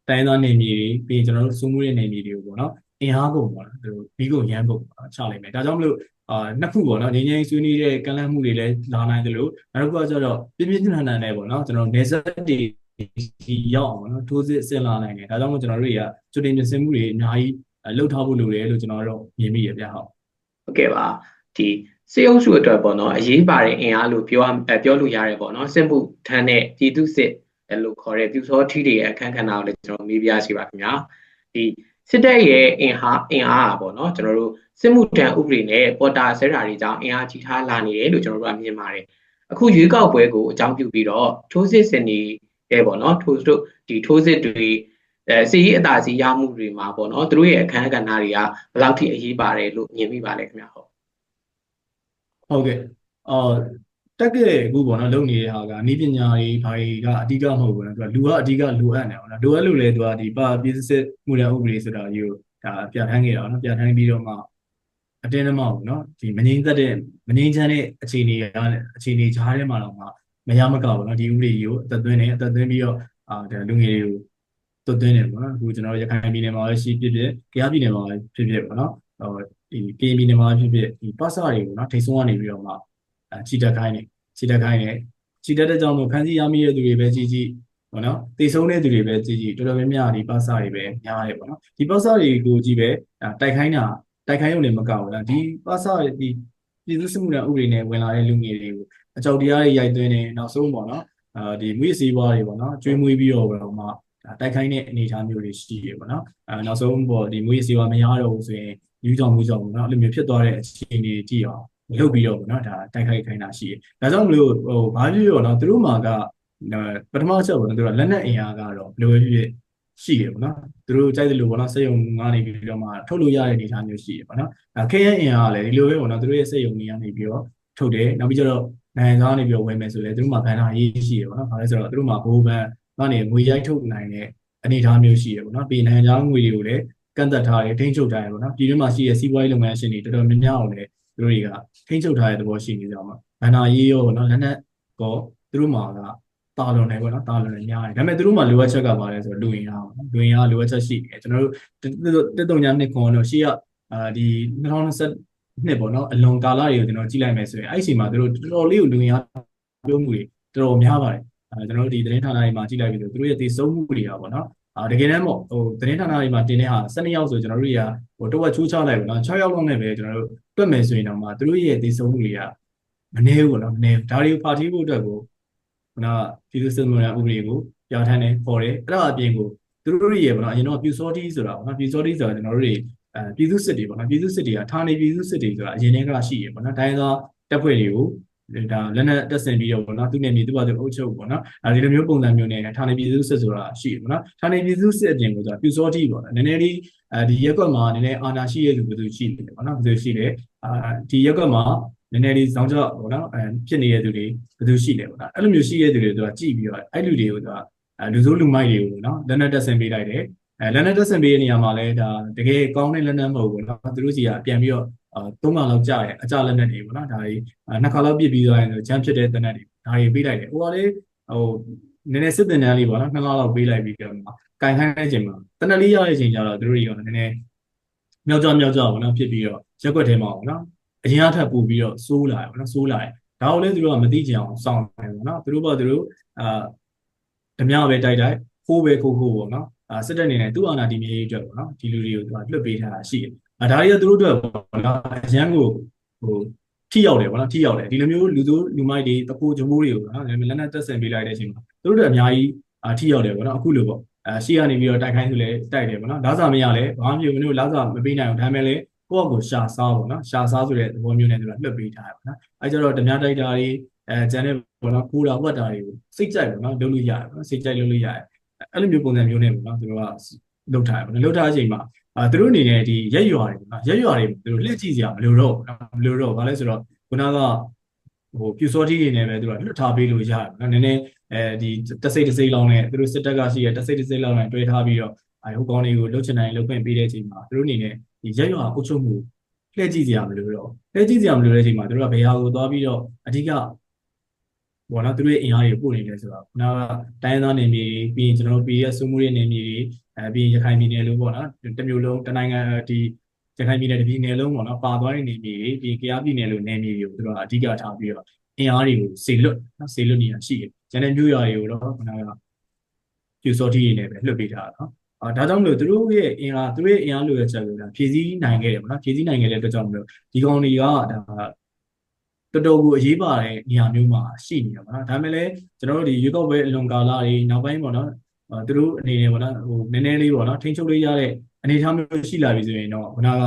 တိုင်းသားနေမြေတွေပြီးရင်ကျွန်တော်တို့စုမှုတဲ့နေမြေတွေကိုပေါ့နော်အင်အားကုန်ပေါ့နော်သူတို့ဘီကိုရမ်းကုန်ချလိုက်မယ်ဒါကြောင့်မလို့အာနှစ်ခုပေါ့နော်ငင်းငင်းဆွေးနွေးတဲ့ကန့်လန့်မှုတွေလည်းလာနိုင်တယ်လို့နောက်တစ်ခုကကျတော့ပြင်းပြင်းထန်ထန်နဲ့ပေါ့နော်ကျွန်တော်နေဆက်တွေဒီရောက်အောင်နော်ထိုးစစ်ဆင်လာနိုင်တယ်ဒါကြောင့်မို့ကျွန်တော်တို့တွေကကျွတင်ပြင်ဆင်မှုတွေအများကြီးလှုပ်ထားဖို့လိုတယ်လို့ကျွန်တော်တို့မြင်မိရပြဟုတ် ဟုတ်ကဲ့ပါဒီစေအုပ်စုအတွက်ပေါ့နော်အရေးပါတဲ့အင်အားလို့ပြောပြောလို့ရတယ်ပေါ့နော်စစ်မှုထမ်းတဲ့ပြည်သူစစ်လို့ခေါ်တဲ့ပြူစောထီးတွေရဲ့အခန်းကဏ္ဍကိုလည်းကျွန်တော်မေးပြရှိပါခင်ဗျာဒီစစ်တပ်ရဲ့အင်ဟာအင်အားပေါ့နော်ကျွန်တော်တို့စစ်မှုထမ်းဥပဒေနဲ့ပေါ်တာဆဲတာတွေကြောင့်အင်အားကြီးထားလာနေတယ်လို့ကျွန်တော်တို့ကမြင်ပါတယ်အခုရွေးကောက်ပွဲကိုအကြောင်းပြုပြီးတော့ထိုးစစ်စင်နေတယ်ပေါ့နော်ထိုးတို့ဒီထိုးစစ်တွေ အဲစီရေးအတာစီရမှုတွေမှာပေါ့နော်သူတို့ရဲ့အခန်းကဏ္ဍတွေကဘယ်လောက်ထိအရေးပါတယ်လို့မြင်မိပါလဲခင်ဗျဟုတ်ဟုတ်ကဲ့အော်တက်ကဲအခုပေါ့နော်လုပ်နေတဲ့ဟာကဤပညာတွေဘာတွေကအဓိကမဟုတ်ဘူးနော်သူကလူကအဓိကလိုအပ်နေအောင်နော်လိုအပ်လို့လေသူကဒီပါပြည်စစ်မှုရဥပဒေဆိုတာကြီးကိုဒါပြဋ္ဌာန်းခဲ့တာနော်ပြဋ္ဌာန်းပြီးတော့မှအတင်းအမောက်နော်ဒီမငြိမ်သက်တဲ့မငြိမ်ချမ်းတဲ့အခြေအနေကအခြေအနေကြားထဲမှာတော့မှမရမကဘူးနော်ဒီဥပဒေကြီးကိုအသက်သွင်းနေအသက်သွင်းပြီးတော့အာဒါလူငယ်တွေကို သွတ်သွင်းနေပေါ့နော်အခုကျွန်တော်ရခိုင်ပြည်နယ်မှာရှိဖြစ်ဖြစ်ကြားပြည်နယ်မှာဖြစ်ဖြစ်ပေါ့နော်ဟိုဒီကေပြည်နယ်မှာဖြစ်ဖြစ်ဒီပတ်စတွေကိုနော်ထိတ်ဆုံးကနေပြီးတော့မှအဲချီတက်ခိုင်းနေချီတက်ခိုင်းနေချီတက်တဲ့ကြောင့်မို့ဖန်စီရမိတဲ့သူတွေပဲကြီးကြီးပေါ့နော်တေဆုံးတဲ့သူတွေပဲကြီးကြီးတော်တော်များများဒီပတ်စတွေပဲများတယ်ပေါ့နော်ဒီပတ်စတွေကိုကြီးပဲတိုက်ခိုင်းတာတိုက်ခိုင်းရုံနဲ့မကောက်ဘူးလားဒီပတ်စဒီပြည်သူ့စစ်မှုထမ်းဥပဒေနဲ့ဝင်လာတဲ့လူငယ်တွေကိုအကြောက်တရားတွေရိုက်သွင်းနေနောက်ဆုံးပေါ့နော်အာဒီမွေးစီးပွားတွေပေါ့နော်ကျွေးမွေးပြီးတော့တော့မှ တိုက်ခိုင်းတဲ့အနေအထားမျိုးတွေရှိရပေါ့နော်အဲနောက်ဆုံးပေါ့ဒီမွေးစီးပွားမရတော့ဘူးဆိုရင်ယူကြောင်မှုကြောင့်ပေါ့နော်အဲ့လိုမျိုးဖြစ်သွားတဲ့အခြေအနေကြည့်အောင်လုပ်ပြီးတော့ပေါ့နော်ဒါတိုက်ခိုက်ခိုင်းတာရှိတယ်ဒါကြောင့်မလို့ဟိုဘာဖြစ်ရောနော်သူတို့မှာကပထမချက်ပေါ့နော်သူတို့လက်နက်အင်အားကတော့ဘယ်လိုပဲဖြစ်ဖြစ်ရှိတယ်ပေါ့နော်သူတို့ကြိုက်တယ်လို့ပေါ့နော်စက်ယုံငါနေပြီးတော့မှထုတ်လို့ရတဲ့အနေအထားမျိုးရှိတယ်ပေါ့နော်အဲခဲရဲ့အင်အားကလည်းဒီလိုပဲပေါ့နော်သူတို့ရဲ့စက်ယုံတွေကနေပြီးတော့ထုတ်တယ်နောက်ပြီးကျတော့နိုင်ငံသားနေပြီးတော့ဝယ်မယ်ဆိုလည်းသူတို့မှာဘဏ္ဍာရေးရှိတယ်ပေါ့နော်။ဘာလဲဆိုတော့သူတို့မှာဘိုးဘန် ကနေငွေရိုက်ထုတ်နိုင်တဲ့အနေအထားမျိုးရှိတယ်ပေါ့နော်။ပြီးနိုင်ငံသားငွေတွေကိုလည်းကန့်သက်ထားတယ်ထိန်းချုပ်ထားတယ်ပေါ့နော်။ဒီထဲမှာရှိတဲ့စီးပွားရေးလုပ်ငန်းရှင်တွေတော်တော်များများအောင်လည်းသူတို့တွေကထိန်းချုပ်ထားတဲ့သဘောရှိနေကြမှာ။ဘဏ္ဍာရေးရောပေါ့နော်လက်နက်ကောသူတို့မှာကတာလွန်တယ်ပေါ့နော်တာလွန်တယ်များတယ်ဒါပေမဲ့သူတို့မှာလိုအပ်ချက်ကပါလဲဆိုတော့လူရင်အားပေါ့နော်လူရင်အားလိုအပ်ချက်ရှိတယ်ကျွန်တော်တို့တက်တုံညာနှစ်ခွန်တော့ရှေ့ကအာဒီ2020နှစ်ပေါ့နော်အလွန်ကာလတွေကိုကျွန်တော်ကြည့်လိုက်မယ်ဆိုရင်အဲ့ဒီအချိန်မှာသူတို့တော်တော်လေးကိုလူရင်အားပြောမှုတွေတော်တော်များပါတယ်အဲ ကျွန်တော်တို့ဒီသတင်းဌာနတွေမှာကြည့်လိုက်ပြီးဆိုသူတို့ရဲ့တည်ဆုံးမှုတွေကပေါ့နော်အာတကယ်တမ်းပေါ့ဟိုသတင်းဌာနတွေမှာတင်တဲ့ဟာ12ယောက်ဆိုကျွန်တော်တို့တွေကဟိုတဝက်ချိုးချလိုက်ပေါ့နော်6ယောက်လောက်နဲ့ပဲကျွန်တော်တို့တွက်မယ်ဆိုရင်တော့မှသူတို့ရဲ့တည်ဆုံးမှုတွေကမနည်းဘူးပေါ့နော်မနည်းဒါတွေကိုဖာတီးဖို့အတွက်ကိုခုနကပြည်သူ့စစ်မှုရဥပဒေကိုပြဋ္ဌာန်းတယ်ပေါ်တယ်အဲ့ဒါအပြင်ကိုသူတို့ရဲ့ပေါ့နော်အရင်တော့ပြူစောတီဆိုတာပေါ့နော်ပြူစောတီဆိုတာကျွန်တော်တို့တွေအဲပြည်သူစစ်တွေပေါ့နော်ပြည်သူစစ်တွေကဌာနေပြည်သူစစ်တွေဆိုတာအရင်တည်းကရှိရပေါ့နော်တိုင်းသောတပ်ဖွဲ့တွေကို ဒါလက်နက်တက်ဆင်ပြီးတော့ပေါ့နော်သူနဲ့မြေသူ့ဘာသူအုပ်ချုပ်ပေါ့နော်အဲဒီလိုမျိုးပုံစံမျိုးနဲ့ဌာနေပြည်သူစစ်ဆိုတာရှိရပေါ့နော်ဌာနေပြည်သူစစ်အပြင်ကိုဆိုတာပြူစောတီပေါ့နော်နည်းနည်းလေးအဲဒီရက်ကွက်မှာနည်းနည်းအာဏာရှိရသူဘယ်သူရှိတယ်ပေါ့နော်ဘယ်သူရှိတယ်အာဒီရက်ကွက်မှာနည်းနည်းလေးဇောင်းကြောက်ပေါ့နော်အဲဖြစ်နေတဲ့သူတွေဘယ်သူရှိလဲပေါ့နော်အဲ့လိုမျိုးရှိတဲ့သူတွေသူကကြည့်ပြီးတော့အဲ့လူတွေကိုသူကလူစိုးလူမိုက်တွေကိုနော်လက်နက်တက်ဆင်ပေးလိုက်တယ်အဲလက်နက်တက်ဆင်ပေးတဲ့နေရာမှာလည်းဒါတကယ်ကောင်းတဲ့လက်နက်မဟုတ်ဘူးเนาะသူတို့စီကပြန်ပြီးတော့ အာသုံးခါလောက်ကြာရဲ့အကြလက်နက်တွေပေါ့နော်ဒါကြီးနှစ်ခါလောက်ပြစ်ပြီးသွားရင်ချမ်းဖြစ်တဲ့လက်နက်တွေဒါကြီးပေးလိုက်တယ်ဟိုကလေဟိုနည်းနည်းစစ်တင်တန်းလေးပေါ့နော်နှစ်လလောက်ပေးလိုက်ပြီးတော့ကင်ခိုင်းတဲ့အချိန်မှာတနက်လေးရတဲ့အချိန်ကျတော့သူတို့တွေကနည်းနည်းမြောက်ကြမြောက်ကြပေါ့နော်ဖြစ်ပြီးတော့ရက်ွက်ထဲမှာပေါ့နော်အရင်အထက်ပို့ပြီးတော့စိုးလာတယ်ပေါ့နော်စိုးလာတယ်ဒါကိုလည်းသူတို့ကမသိကြအောင်စောင့်တယ်ပေါ့နော်သူတို့ပေါ့သူတို့အာဓမြပဲတိုက်တိုက်ခိုးပဲခိုးခိုးပေါ့နော်အာစစ်တပ်အနေနဲ့သူ့အာဏာတည်မြဲရေးအတွက်ပေါ့နော်ဒီလူတွေကိုသူကလွှတ်ပေးထားတာရှိတယ် အဲဒါတွေကသူတို့အတွက်ပေါ့နော်အရန်ကိုဟိုထိရောက်တယ်ပေါ့နော်ထိရောက်တယ်ဒီလိုမျိုးလူသူလူမိုက်တွေတပိုးဂျမိုးတွေကိုနော်လက်နက်တက်ဆင်ပေးလိုက်တဲ့အချိန်မှာသူတို့အတွက်အများကြီးအာထိရောက်တယ်ပေါ့နော်အခုလိုပေါ့အဲရှေ့ကနေပြီးတော့တိုက်ခိုင်းသူလည်းတိုက်တယ်ပေါ့နော်လာစာမရလဲဘာမှမဖြစ်ဘူးမင်းတို့လာစာမပေးနိုင်အောင်ဒါပေမဲ့လည်းကိုယ့်အကိုရှာစားပေါ့နော်ရှာစားဆိုတဲ့သဘောမျိုးနဲ့သူကလွှတ်ပေးထားတယ်ပေါ့နော်အဲကြတော့ဓမြတိုက်တာတွေအဲကျန်တဲ့ပေါ့နော်ကိုးတာဝတ်တာတွေကိုစိတ်ကြိုက်ပေါ့နော်လုပ်လို့ရတယ်ပေါ့နော်စိတ်ကြိုက်လုပ်လို့ရတယ်အဲ့လိုမျိုးပုံစံမျိုးနဲ့ပေါ့နော်သူတို့ကလုပ်ထားတယ်ပေါ့နော်လုပ်ထားတဲ့အချိန်မှာ အာသူတို့အနေနဲ့ဒီရက်ရွာတွေပေါ့နော်ရက်ရွာတွေသူတို့လှည့်ကြည့်စရာမလိုတော့ဘူးမလိုတော့ဘာလဲဆိုတော့ခုနကဟိုပြူစောတိတွေနဲ့ပဲသူတို့လွတ်ထားပေးလို့ရတယ်နော်နည်းနည်းအဲဒီတစိတ်တစိတ်လောက်နဲ့သူတို့စစ်တပ်ကရှိရတစိတ်တစိတ်လောက်နဲ့တွဲထားပြီးတော့အဲဟိုကောင်းတွေကိုလှုပ်ချင်တိုင်းလှုပ်ခွင့်ပေးတဲ့အချိန်မှာသူတို့အနေနဲ့ဒီရက်ရွာအုပ်ချုပ်မှုလှည့်ကြည့်စရာမလိုတော့လှည့်ကြည့်စရာမလိုတဲ့အချိန်မှာသူတို့ကဘယ်ဟာကိုသွားပြီးတော့အဓိက ဘောနော်သူတို့ရဲ့အင်အားတွေပို့နေတယ်ဆိုတော့ခုနကတိုင်းသားနေမြေပြီးရင်ကျွန်တော်တို့ PS စုမှုရဲ့နေမြေတွေအဲပြီးရင်ရခိုင်ပြည်နယ်လို့ပေါ့နော်တမျိုးလုံးတနိုင်ငံဒီရခိုင်ပြည်နယ်တပြည်နယ်လုံးပေါ့နော်ပါသွားတဲ့နေမြေတွေပြီးကယားပြည်နယ်လို့နေမြေတွေကိုသူတို့ကအဓိကထားပြီးတော့အင်အားတွေကိုစေလွတ်နော်စေလွတ်နေတာရှိတယ်ကျန်တဲ့မြို့ရွာတွေကိုတော့ခုနကပြူစောတိတွေနဲ့ပဲလွှတ်ပေးထားတာနော်အာဒါကြောင့်မလို့သူတို့ရဲ့အင်အားသူတို့ရဲ့အင်အားလိုရချက်ကိုဒါဖြည့်ဆည်းနိုင်ခဲ့တယ်ပေါ့နော်ဖြည့်ဆည်းနိုင်ခဲ့တဲ့အတွက်ကြောင့်မလို့ဒီကောင်တွေကဒါ တော်တော်ကိုအရေးပါတဲ့နေရာမျိုးမှာရှိနေတယ်ပေါ့နော်ဒါပေမဲ့လည်းကျွန်တော်တို့ဒီရွေးကောက်ပွဲအလွန်ကာလတွေနောက်ပိုင်းပေါ့နော်သူတို့အနေနဲ့ပေါ့နော်ဟိုနည်းနည်းလေးပေါ့နော်ထိန်းချုပ်လေးရတဲ့အနေအထားမျိုးရှိလာပြီဆိုရင်တော့ခုနက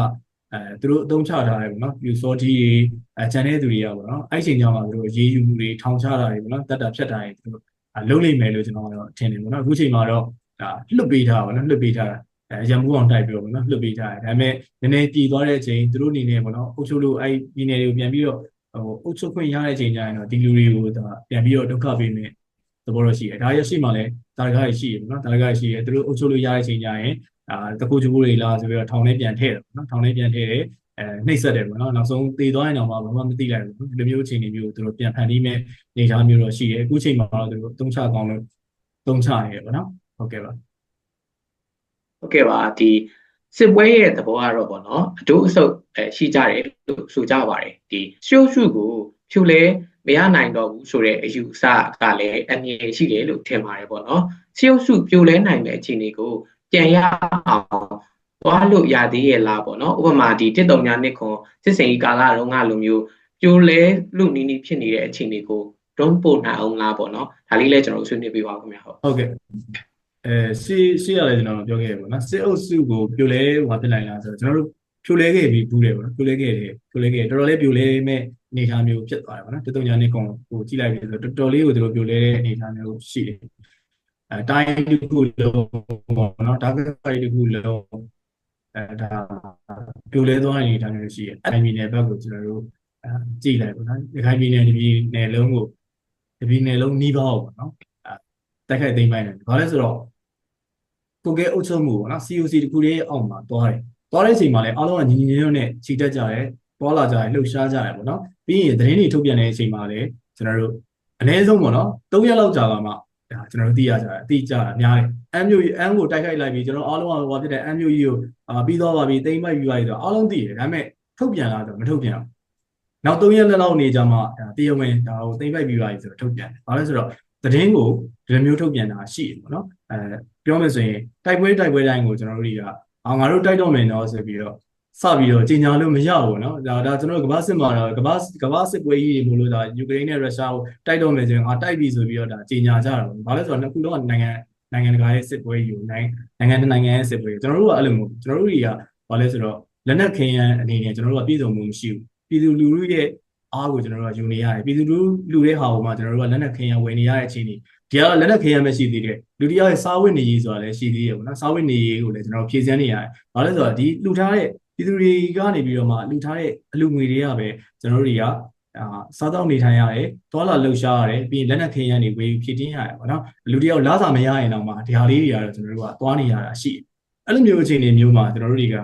အဲသူတို့အသုံးချထားတယ်ပေါ့နော်ပြူစောတီတွေအဲချန်တဲ့သူတွေကပေါ့နော်အဲ့ချိန်ကျမှသူတို့ရေးယူမှုတွေထောင်ချတာတွေပေါ့နော်တက်တာဖြတ်တာတွေသူတို့လုံးလိမ့်မယ်လို့ကျွန်တော်ကတော့ထင်တယ်ပေါ့နော်အခုချိန်မှာတော့ဒါလွတ်ပေးထားပါနော်လွတ်ပေးထားတာအဲရံမှုအောင်တိုက်ပြီးတော့ဗောနော်လွတ်ပေးထားတယ်ဒါပေမဲ့နည်းနည်းပြည်သွားတဲ့အချိန်သူတို့အနေနဲ့ဗောနော်အုပ်ချုပ်လို့အဲ့ပြည်နယ်တွေကိုပြန်ပြီးတော့ ဟိုအုပ်ချုပ်ခွင့်ရတဲ့အချိန်ကျရင်တော့ဒီလူတွေကိုဒါပြန်ပြီးတော့ဒုက္ခပေးမယ်သဘောတော့ရှိတယ်ဒါရရှိမှလည်းတာရကရရှိရပေါ့နော်တာရကရရှိရသူတို့အုပ်ချုပ်လို့ရတဲ့အချိန်ကျရင်အာတကူချူတွေလာဆိုပြီးတော့ထောင်ထဲပြန်ထည့်တယ်ပေါ့နော်ထောင်ထဲပြန်ထည့်တယ်အဲနှိပ်စက်တယ်ပေါ့နော်နောက်ဆုံးသေသွားရင်တော့ဘာမှမသိလိုက်ဘူးဒီလိုမျိုးအခြေအနေမျိုးသူတို့ပြန်ဖန်တီးမဲ့နေသားမျိုးတော့ရှိတယ်အခုချိန်မှာတော့သူတို့တုံးချကောင်းလို့တုံးချနေတယ်ပေါ့နော်ဟုတ်ကဲ့ပါဟုတ်ကဲ့ပါဒီ စစ်ပွဲရဲ့သဘောကတော့ပေါ့နော်အတူအဆုပ်အဲရှိကြတယ်လို့ဆိုကြပါတယ်ဒီရှုပ်ရှုကိုဖြူလဲမရနိုင်တော့ဘူးဆိုတဲ့အယူအဆကလည်းအမြင်ရှိတယ်လို့ထင်ပါတယ်ပေါ့နော်ရှုပ်ရှုပြိုလဲနိုင်တဲ့အခြေအနေကိုပြန်ရအောင်သွားလို့ရသေးရဲ့လားပေါ့နော်ဥပမာဒီတစ်တုံညာနှစ်ခွန်စစ်စင်ကြီးကာလတုန်းကလိုမျိုးပြိုလဲလို့နီးနီးဖြစ်နေတဲ့အခြေအနေကိုတွန်းပို့နိုင်အောင်လားပေါ့နော်ဒါလေးလည်းကျွန်တော်ဆွေးနွေးပေးပါဦးခင်ဗျာဟုတ်ဟုတ်ကဲ့ အဲစီစီရတယ်ကျွန်တော်ပြောခဲ့ရပေါ့နော်စစ်အုပ်စုကိုပြိုလဲဟောဖြစ်နိုင်လားဆိုတော့ကျွန်တော်တို့ပြိုလဲခဲ့ပြီးဘူးတယ်ပေါ့နော်ပြိုလဲခဲ့တယ်ပြိုလဲခဲ့တော်တော်လေးပြိုလဲမဲ့အနေအထားမျိုးဖြစ်သွားတယ်ပေါ့နော်တတုံညာနေကောင်ကိုကြည့်လိုက်ပြီဆိုတော့တော်တော်လေးကိုသူတို့ပြိုလဲတဲ့အနေအထားမျိုးရှိတယ်အဲတိုင်းတစ်ခုလုံးပေါ့နော်ဒါကတိုင်းတစ်ခုလုံးအဲဒါပြိုလဲသွားတဲ့အနေအထားမျိုးရှိတယ်အဲ့ဒီနယ်ဘက်ကိုကျွန်တော်တို့အဲကြည့်လိုက်ပေါ့နော်ဒီခိုင်ပြည်နယ်ဒီပြည်နယ်လုံးကိုဒီပြည်နယ်လုံးနှီးပါပေါ့နော်တိုက်ခိုက်သိမ်းပိုင်းတယ်။ဘာလဲဆိုတော့ ကိုကဲအုပ်ချုပ်မှုပေါ့နော် COC တခုလေးအောက်မှာတွားတယ်။တွားတဲ့အချိန်မှာလည်းအားလုံးကညီညီညွတ်ညွတ်နဲ့ခြိတက်ကြတယ်၊တွားလာကြတယ်၊လှုပ်ရှားကြတယ်ပေါ့နော်။ပြီးရင်သတင်းတွေထုတ်ပြန်တဲ့အချိန်မှာလည်းကျွန်တော်တို့အနည်းဆုံးပေါ့နော်၃ရက်လောက်ကြာလာမှဒါကျွန်တော်တို့သိရကြတယ်အသိကြတာများတယ်။အမ်မျိုးကြီးအမ်ကိုတိုက်ခိုက်လိုက်ပြီးကျွန်တော်အားလုံးကဟောဖြစ်တဲ့အမ်မျိုးကြီးကိုအာပြီးတော့ပါပြီသိမ်းပိုက်ပြီးပါပြီဆိုတော့အားလုံးသိတယ်။ဒါပေမဲ့ထုတ်ပြန်လာတော့မထုတ်ပြန်ဘူး။နောက်၃ရက်လောက်နေကြမှာဒါတရားဝင်ဒါကိုသိမ်းပိုက်ပြီးပါပြီဆိုတော့ထုတ်ပြန်တယ်။ဘာလဲဆိုတော့သတင်းကိုဒီလိုမျိုးထုတ်ပြန်တာရှိတယ်ပေါ့နော်အဲ ပြောမယ်ဆိုရင်တိုက်ပွဲတိုက်ပွဲတိုင်းကိုကျွန်တော်တို့တွေကအာငါတို့တိုက်တော့မယ်နော်ဆိုပြီးတော့စပြီးတော့ကြီးညာလို့မရဘူးနော်ဒါဒါကျွန်တော်တို့ကမ္ဘာစစ်မှာတော့ကမ္ဘာကမ္ဘာစစ်ပွဲကြီးတွေမို့လို့ဒါယူကရိန်းနဲ့ရုရှားကိုတိုက်တော့မယ်ဆိုရင်အာတိုက်ပြီဆိုပြီးတော့ဒါကြီးညာကြတာပေါ့ဘာလဲဆိုတော့နှစ်ခုလုံးကနိုင်ငံနိုင်ငံတကာရဲ့စစ်ပွဲကြီးကိုနိုင်ငံနိုင်ငံတစ်နိုင်ငံရဲ့စစ်ပွဲကျွန်တော်တို့ကအဲ့လိုမျိုးကျွန်တော်တို့တွေကဘာလဲဆိုတော့လက်နက်ခင်ရန်အနေနဲ့ကျွန်တော်တို့ကပြည်စုံမှုမရှိဘူးပြည်သူလူထုရဲ့အားကိုကျွန်တော်တို့ကယူနေရတယ်ပြည်သူလူလူတဲ့ဟာကိုမှကျွန်တော်တို့ကလက်နက်ခင်ရန်ဝယ်နေရတဲ့အခြေအနေ ဒီကလက်နက်ခင်ရန်မရှိသေးတယ်လူတရားရဲ့စားဝတ်နေရေးဆိုတာလည်းရှိသေးတယ်ပေါ့နော်စားဝတ်နေရေးကိုလည်းကျွန်တော်ဖြည့်ဆန်းနေရတယ်ဘာလဲဆိုတော့ဒီလူထားတဲ့ပြည်သူတွေကနေပြီးတော့မှလူထားတဲ့အလူငွေတွေကပဲကျွန်တော်တို့တွေကအာစားတော့နေထိုင်ရတယ်၊သွားလာလှုပ်ရှားရတယ်ပြီးရင်လက်နက်ခဲယမ်းတွေဝေဖြည့်တင်းရတယ်ပေါ့နော်လူတယောက်လားစာမရရင်တော့မှဒီဟာလေးတွေကတော့ကျွန်တော်တို့ကသွားနေရတာရှိအဲ့လိုမျိုးအခြေအနေမျိုးမှာကျွန်တော်တို့တွေက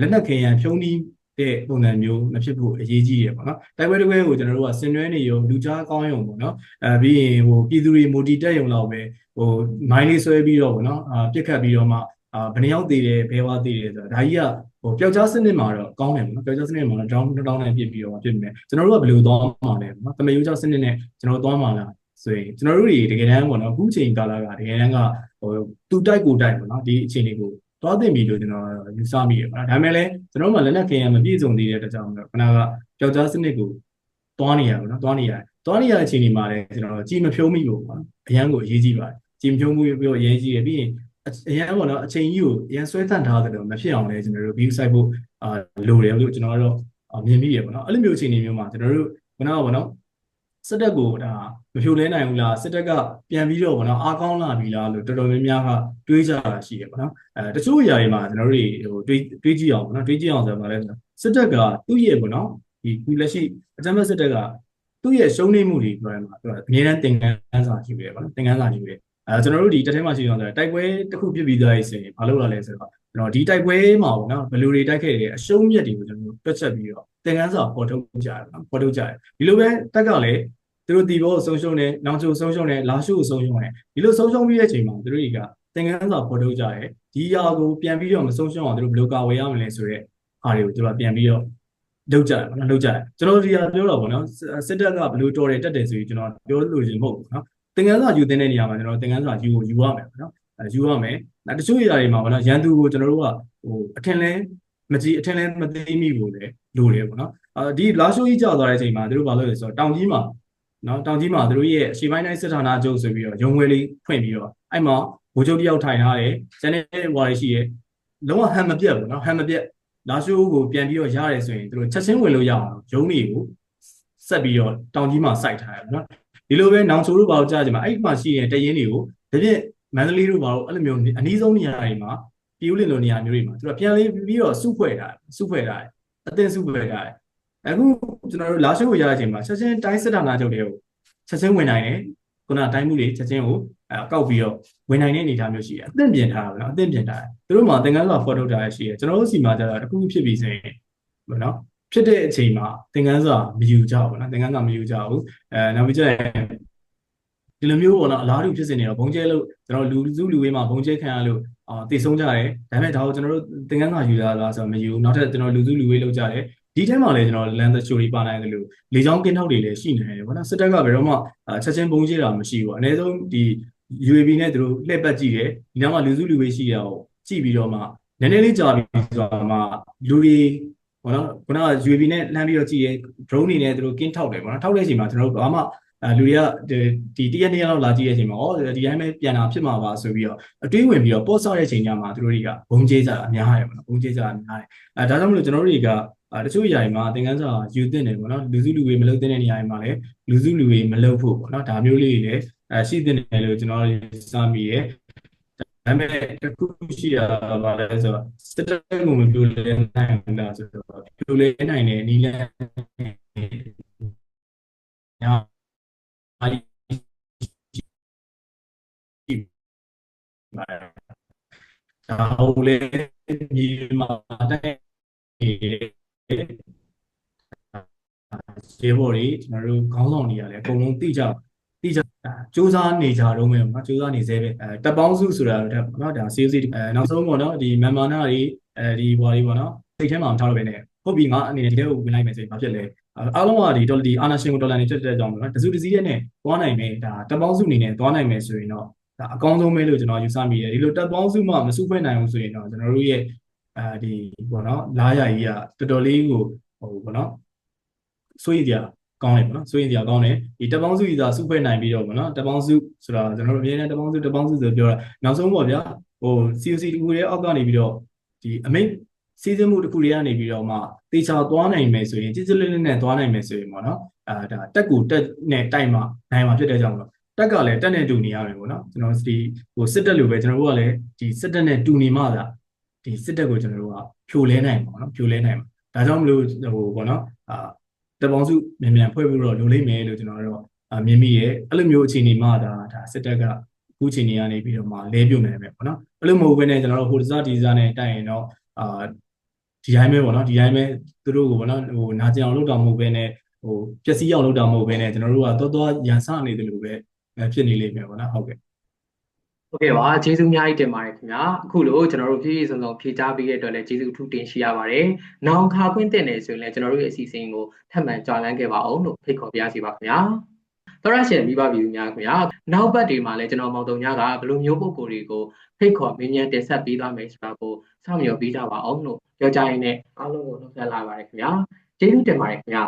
လက်နက်ခဲယမ်းဖြုံးပြီး တဲ့ပုံစံမျိုးမဖြစ်ဖို့အရေးကြီးတယ်ပေါ့နော်တိုက်ပွဲတစ်ပွဲကိုကျွန်တော်တို့ကဆင်နွှဲနေရုံလူကြားကောင်းရုံပေါ့နော်အဲပြီးရင်ဟိုပြည်သူတွေမိုတီတက်ရုံလောက်ပဲဟိုမိုင်းလေးဆွဲပြီးတော့ပေါ့နော်အာပြစ်ခတ်ပြီးတော့မှအာဘယ်နှယောက်သေးတယ်ဘယ်ဝါသေးတယ်ဆိုတာဒါကြီးကဟိုပျောက်ကြားစနစ်မှာတော့ကောင်းတယ်ပေါ့နော်ပျောက်ကြားစနစ်မှာတော့တောင်းတောင်းနဲ့ပြစ်ပြီးတော့ပြစ်မယ်ကျွန်တော်တို့ကဘယ်လိုသွားမှာလဲပေါ့နော်တမယိုးကြားစနစ်နဲ့ကျွန်တော်တို့သွားမှာလားဆိုရင်ကျွန်တော်တို့တွေတကယ်တမ်းပေါ့နော်အခုချိန်ကာလကတကယ်တမ်းကဟိုတူတိုက်ကိုတိုက်ပေါ့နော်ဒီအခြေအနေကို သွားသိပြီလို့ကျွန်တော်ယူဆမိရပါဒါပေမဲ့လည်းကျွန်တော်တို့မှလက်နက်ခင်ရမပြည့်စုံသေးတဲ့အတွက်ကြောင့်မို့ခဏကပျောက်ကြားစနစ်ကိုသွားနေရပါတော့သွားနေရတယ်သွားနေရတဲ့အခြေအနေမှာလည်းကျွန်တော်ကြည်မဖြုံးမိဘူးပေါ့နော်အရန်ကိုအရေးကြီးပါတယ်ကြည်မဖြုံးမှုပြီးတော့အရေးကြီးတယ်ပြီးရင်အရန်ပေါ့နော်အချိန်ကြီးကိုအရန်ဆွဲထန်ထားတယ်လို့မဖြစ်အောင်လည်းကျွန်တော်တို့ view site ဖို့အာလိုတယ်လို့ကျွန်တော်တို့မြင်မိရပေါ့နော်အဲ့လိုမျိုးအခြေအနေမျိုးမှာကျွန်တော်တို့ခဏကပေါ့နော် စစ်တပ်ကိုဒါမဖြိုလဲနိုင်ဘူးလားစစ်တပ်ကပြန်ပြီးတော့ဗောနော်အားကောင်းလာပြီလားလို့တော်တော်များများကတွေးကြတာရှိတယ်ဗောနော်အဲတချို့အရာတွေမှာကျွန်တော်တို့တွေဟိုတွေးတွေးကြည့်အောင်ဗောနော်တွေးကြည့်အောင်ဆိုတော့လည်းစစ်တပ်ကသူ့ရဲ့ဗောနော်ဒီခုလက်ရှိအကြမ်းဖက်စစ်တပ်ကသူ့ရဲ့ရှုံးနိမ့်မှုတွေပြောရမှာသူကအများအားသင်ခန်းစာရှိတယ်ဗောနော်သင်ခန်းစာရှိတယ်အဲကျွန်တော်တို့ဒီတစ်ထဲမှာရှိအောင်ဆိုတိုက်ပွဲတစ်ခုဖြစ်ပြီးသားရေးဆိုရင်ဘာလုပ်ရလဲဆိုတော့ကျွန်တော်ဒီတိုက်ပွဲမှာဗောနော်ဘယ်လိုတွေတိုက်ခဲ့တယ်အရှုံးမြတ်တွေကိုကျွန်တော်တို့တွက်ချက်ပြီးတော့ သင်ခန်းစာပေါ်ထုတ်ကြရတယ်နော်ပေါ်ထုတ်ကြတယ်ဒီလိုပဲတက်ကလည်းသူတို့တီဘောကိုဆုံးရှုံးတယ်နောင်ချိုဆုံးရှုံးတယ်လာရှုကိုဆုံးရှုံးတယ်ဒီလိုဆုံးရှုံးပြီးတဲ့အချိန်မှာသူတို့တွေကသင်္ကန်းစာပေါ်ထုတ်ကြတယ်ဒီຢာကိုပြန်ပြီးတော့မဆုံးရှုံးအောင်သူတို့ဘယ်လိုကာဝယ်ရမလဲဆိုတဲ့အားတွေကိုသူတို့ကပြန်ပြီးတော့လုပ်ကြတယ်ပေါ့နော်လုပ်ကြတယ်ကျွန်တော်ဒီဟာပြောတော့ပေါ့နော်စစ်တပ်ကဘယ်လိုတော်တယ်တက်တယ်ဆိုပြီးကျွန်တော်ပြောလို့ရှင်မဟုတ်ဘူးနော်သင်္ကန်းစာယူတဲ့နေရာမှာကျွန်တော်သင်္ကန်းစာယူကိုယူရမယ်ပေါ့နော်အဲယူရမယ်တချို့ຢာတွေမှာပေါ့နော်ရန်သူကိုကျွန်တော်တို့ကဟိုအထင်လဲ မကြည့်အထင်လဲမသိမိဘူးလေလိုတယ်ပေါ့နော်အဲဒီလာရှိုးကြီးကြာသွားတဲ့အချိန်မှာသူတို့ဘာလုပ်လဲဆိုတော့တောင်ကြီးမှာနော်တောင်ကြီးမှာသူတို့ရဲ့အရှိပိုင်းတိုင်းစစ်ဌာနချုပ်ဆိုပြီးတော့ရုံငွေလေးဖွင့်ပြီးတော့အဲ့မှာဘိုးချုပ်တယောက်ထိုင်ထားတယ်ကျန်တဲ့ဝါရီရှိရဲ့လုံးဝဟန်မပြတ်ဘူးနော်ဟန်မပြတ်လာရှိုးကိုပြန်ပြီးတော့ရတယ်ဆိုရင်သူတို့ချက်ချင်းဝင်လို့ရအောင်ရုံးတွေကိုဆက်ပြီးတော့တောင်ကြီးမှာစိုက်ထားတယ်နော်ဒီလိုပဲနောင်ချိုတို့ဘာလို့ကြားကြမှာအဲ့မှာရှိတဲ့တရင်တွေကိုတပြည့်မန္တလေးတို့ဘာလို့အဲ့လိုမျိုးအနည်းဆုံးနေရာတွေမှာ တီဦးလင်လိုနေရာမျိုးတွေမှာသူတို့ပြန်လေးပြီးတော့စုဖွဲ့တာစုဖွဲ့တာအသင်းစုဖွဲ့တာအခုကျွန်တော်တို့လာရှိုးကိုရတဲ့အချိန်မှာချက်ချင်းတိုင်းစစ်တမ်းလာချုပ်တွေကိုချက်ချင်းဝင်နိုင်တယ်ခုနတိုင်းမှုတွေချက်ချင်းကိုအကောက်ပြီးတော့ဝင်နိုင်တဲ့အနေအထားမျိုးရှိတယ်အသင့်ပြင်ထားတာနော်အသင့်ပြင်ထားတယ်သူတို့မှာသင်္ကန်းစာဖော်ထုတ်တာရှိတယ်ကျွန်တော်တို့စီမှာကျတော့အခုဖြစ်ပြီဆိုရင်ဘယ်နော်ဖြစ်တဲ့အချိန်မှာသင်္ကန်းစာမယူကြဘူးနော်သင်္ကန်းစာမယူကြဘူးအဲနောက်ပြီးကျရင်ဒီလိုမျိုးပေါ့နော်အလားတူဖြစ်စင်နေတော့ဘုံကျဲလို့ကျွန်တော်လူစုလူဝေးမှာဘုံကျဲခံရလို့ အာတည်ဆုံးကြတယ်ဒါပေမဲ့ဒါကိုကျွန်တော်တို့သင်္ကန်းစာယူလာလားဆိုတော့မယူဘူးနောက်ထပ်ကျွန်တော်လူစုလူဝေးလုပ်ကြတယ်ဒီထဲမှာလည်းကျွန်တော်လန်သချိုရီပါနိုင်တယ်လို့လေချောင်းကင်းထောက်တွေလည်းရှိနေတယ်ပေါ့နော်စစ်တပ်ကဘယ်တော့မှချက်ချင်းဘုံကျဲတာမရှိဘူးအနည်းဆုံးဒီ UAB နဲ့သူတို့လှည့်ပတ်ကြည့်တယ်ဒီနောက်မှာလူစုလူဝေးရှိရအောင်ကြည့်ပြီးတော့မှနည်းနည်းလေးကြာပြီးဆိုတော့မှလူတွေဘောနော်ခုနက UAB နဲ့လှမ်းပြီးတော့ကြည့်ရဲ drone တွေနဲ့သူတို့ကင်းထောက်တယ်ပေါ့နော်ထောက်တဲ့အချိန်မှာကျွန်တော်တို့ဘာမှ အဲလူတွေကဒီတရက်နေ့လောက်လာကြည့်တဲ့အချိန်မှာဩဒီတိုင်းပဲပြန်လာဖြစ်မှာပါဆိုပြီးတော့အတွေးဝင်ပြီးတော့ပေါ့ဆော့တဲ့အချိန်ညမှာသူတို့တွေကဘုံကျေးကြတာအများတယ်ပေါ့နော်ဘုံကျေးကြတာအများတယ်အဲဒါကြောင့်မလို့ကျွန်တော်တို့တွေကတချို့ຢာတွေမှာသင်္ကန်းစာယူသင့်တယ်ပေါ့နော်လူစုလူဝေးမလုပ်သင့်တဲ့နေရာတွေမှာလည်းလူစုလူဝေးမလုပ်ဖို့ပေါ့နော်ဒါမျိုးလေးတွေလည်းအဲရှိသင့်တယ်လို့ကျွန်တော်တို့စမိရဲဒါပေမဲ့တခုရှိရပါလဲဆိုတော့စတက်ကိုမပြိုလဲနိုင်တာဆိုတော့ပြိုလဲနိုင်တဲ့နီလန်းညာအာ ဒါဟိုလေဒီမှာတဲ့ခြေဘော်တွေကျွန်တော်တို့ခေါင်းဆောင်တွေကလည်းအကုန်လုံးသိကြသိကြစူးစမ်းနေကြတော့မယ်နော်စူးစမ်းနေသေးပဲအဲတပ်ပေါင်းစုဆိုတာတော့နော်ဒါ COC အဲနောက်ဆုံးပေါ့နော်ဒီမန်မာနာတွေအဲဒီဘွားတွေပေါ့နော်စိတ်ထဲမှာမထားလို့ပဲနဲ့ဟုတ်ပြီငါအနေနဲ့ဒီထဲကိုဝင်လိုက်မယ်ဆိုရင်ဘာဖြစ်လဲ အားလုံးကဒီဒေါ်ဒီအာနာရှင်ကိုဒေါ်လာနေဖြစ်တဲ့ကြောင့်ပေါ့နော်တစုတစည်းရဲ့နဲ့သွားနိုင်မယ်ဒါတပ်ပေါင်းစုအနေနဲ့သွားနိုင်မယ်ဆိုရင်တော့ဒါအကောင်းဆုံးပဲလို့ကျွန်တော်ယူဆမိတယ်ဒီလိုတပ်ပေါင်းစုမှမစုဖွဲ့နိုင်ဘူးဆိုရင်တော့ကျွန်တော်တို့ရဲ့အဲဒီပေါ့နော်လားရကြီးကတော်တော်လေးကိုဟိုပေါ့နော်စိုးရိမ်ကြကောင်းတယ်ပေါ့နော်စိုးရင်စရာကောင်းတယ်ဒီတပေါင်းစုဤသာစုဖွဲ့နိုင်ပြီးတော့ပေါ့နော်တပေါင်းစုဆိုတာကျွန်တော်တို့အမြဲတမ်းတပေါင်းစုတပေါင်းစုဆိုပြောတာနောက်ဆုံးပေါ့ဗျာဟို COC တခုရဲ့အောက်ကနေပြီးတော့ဒီအမိတ်စီးစင်းမှုတစ်ခုလေးကနေပြီးတော့မှ တေချာသွားနိုင်မယ်ဆိုရင်ကြည်ကြည်လေးလေးနဲ့သွားနိုင်မယ်ဆိုရင်ပေါ့နော်အာဒါတက်ကူတက်နဲ့တိုက်မှနိုင်မှာဖြစ်တဲ့ကြောင့်ပေါ့တက်ကလည်းတက်နဲ့တူနေရမယ်ပေါ့နော်ကျွန်တော်ဒီဟိုစစ်တက်လိုပဲကျွန်တော်တို့ကလည်းဒီစစ်တက်နဲ့တူနေမှသာဒီစစ်တက်ကိုကျွန်တော်တို့ကဖြိုလဲနိုင်ပါတော့ဖြိုလဲနိုင်မှာဒါကြောင့်မလို့ဟိုပေါ့နော်အာတပေါင်းစုမြန်မြန်ဖွဲ့ပြီးတော့လိုလိမ့်မယ်လို့ကျွန်တော်တို့မြင်မိရဲ့အဲ့လိုမျိုးအခြေအနေမှဒါဒါစစ်တပ်ကအခုအခြေအနေကနေပြီးတော့မှလဲပြုတ်နေမယ်ပေါ့နော်အဲ့လိုမဟုတ်ဘဲနဲ့ကျွန်တော်တို့ဟိုဒဇဒီဇာနဲ့တိုက်ရင်တော့အာ ဒီတိုင်းပဲပေါ့နော်ဒီတိုင်းပဲသူတို့ကိုပေါ့နော်ဟိုနာကျင်အောင်လုပ်တာမဟုတ်ဘဲနဲ့ဟိုပျက်စီးအောင်လုပ်တာမဟုတ်ဘဲနဲ့ကျွန်တော်တို့ကတော့တော့ရန်စနေတယ်လို့ပဲဖြစ်နေလိမ့်မယ်ပေါ့နော်ဟုတ်ကဲ့ဟုတ်ကဲ့ပါကျေးဇူးအများကြီးတင်ပါတယ်ခင်ဗျာအခုလို့ကျွန်တော်တို့ဖြည့်ဖြည့်စုံစုံဖြည့်ချပေးတဲ့အတွက်လည်းကျေးဇူးအထူးတင်ရှိရပါတယ်။နောင်ခါခွင့်တင်နေဆိုရင်လည်းကျွန်တော်တို့ရဲ့အစီအစဉ်ကိုထပ်မံကြွားလန်းခဲ့ပါအောင်လို့ဖိတ်ခေါ်ပြစီပါခင်ဗျာ။သောရရှင်မိဘပြည်သူများခင်ဗျာနောက်ပတ်တွေမှာလည်းကျွန်တော်မောင်တုံညကဘယ်လိုမျိုးပုံကိုယ်တွေကိုဖိတ်ခေါ်မင်းမြန်တင်ဆက်ပေးသွားမယ်ဆိုတာကိုစောင့်မျှော်ပေးကြပါအောင်လို့ ပြောကြရင်းနဲ့အားလုံးကိုနှုတ်ဆက်လာပါတယ်ခင်ဗျာ။ကျေးဇူးတင်ပါတယ်ခင်ဗျာ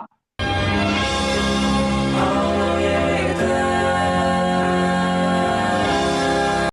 ။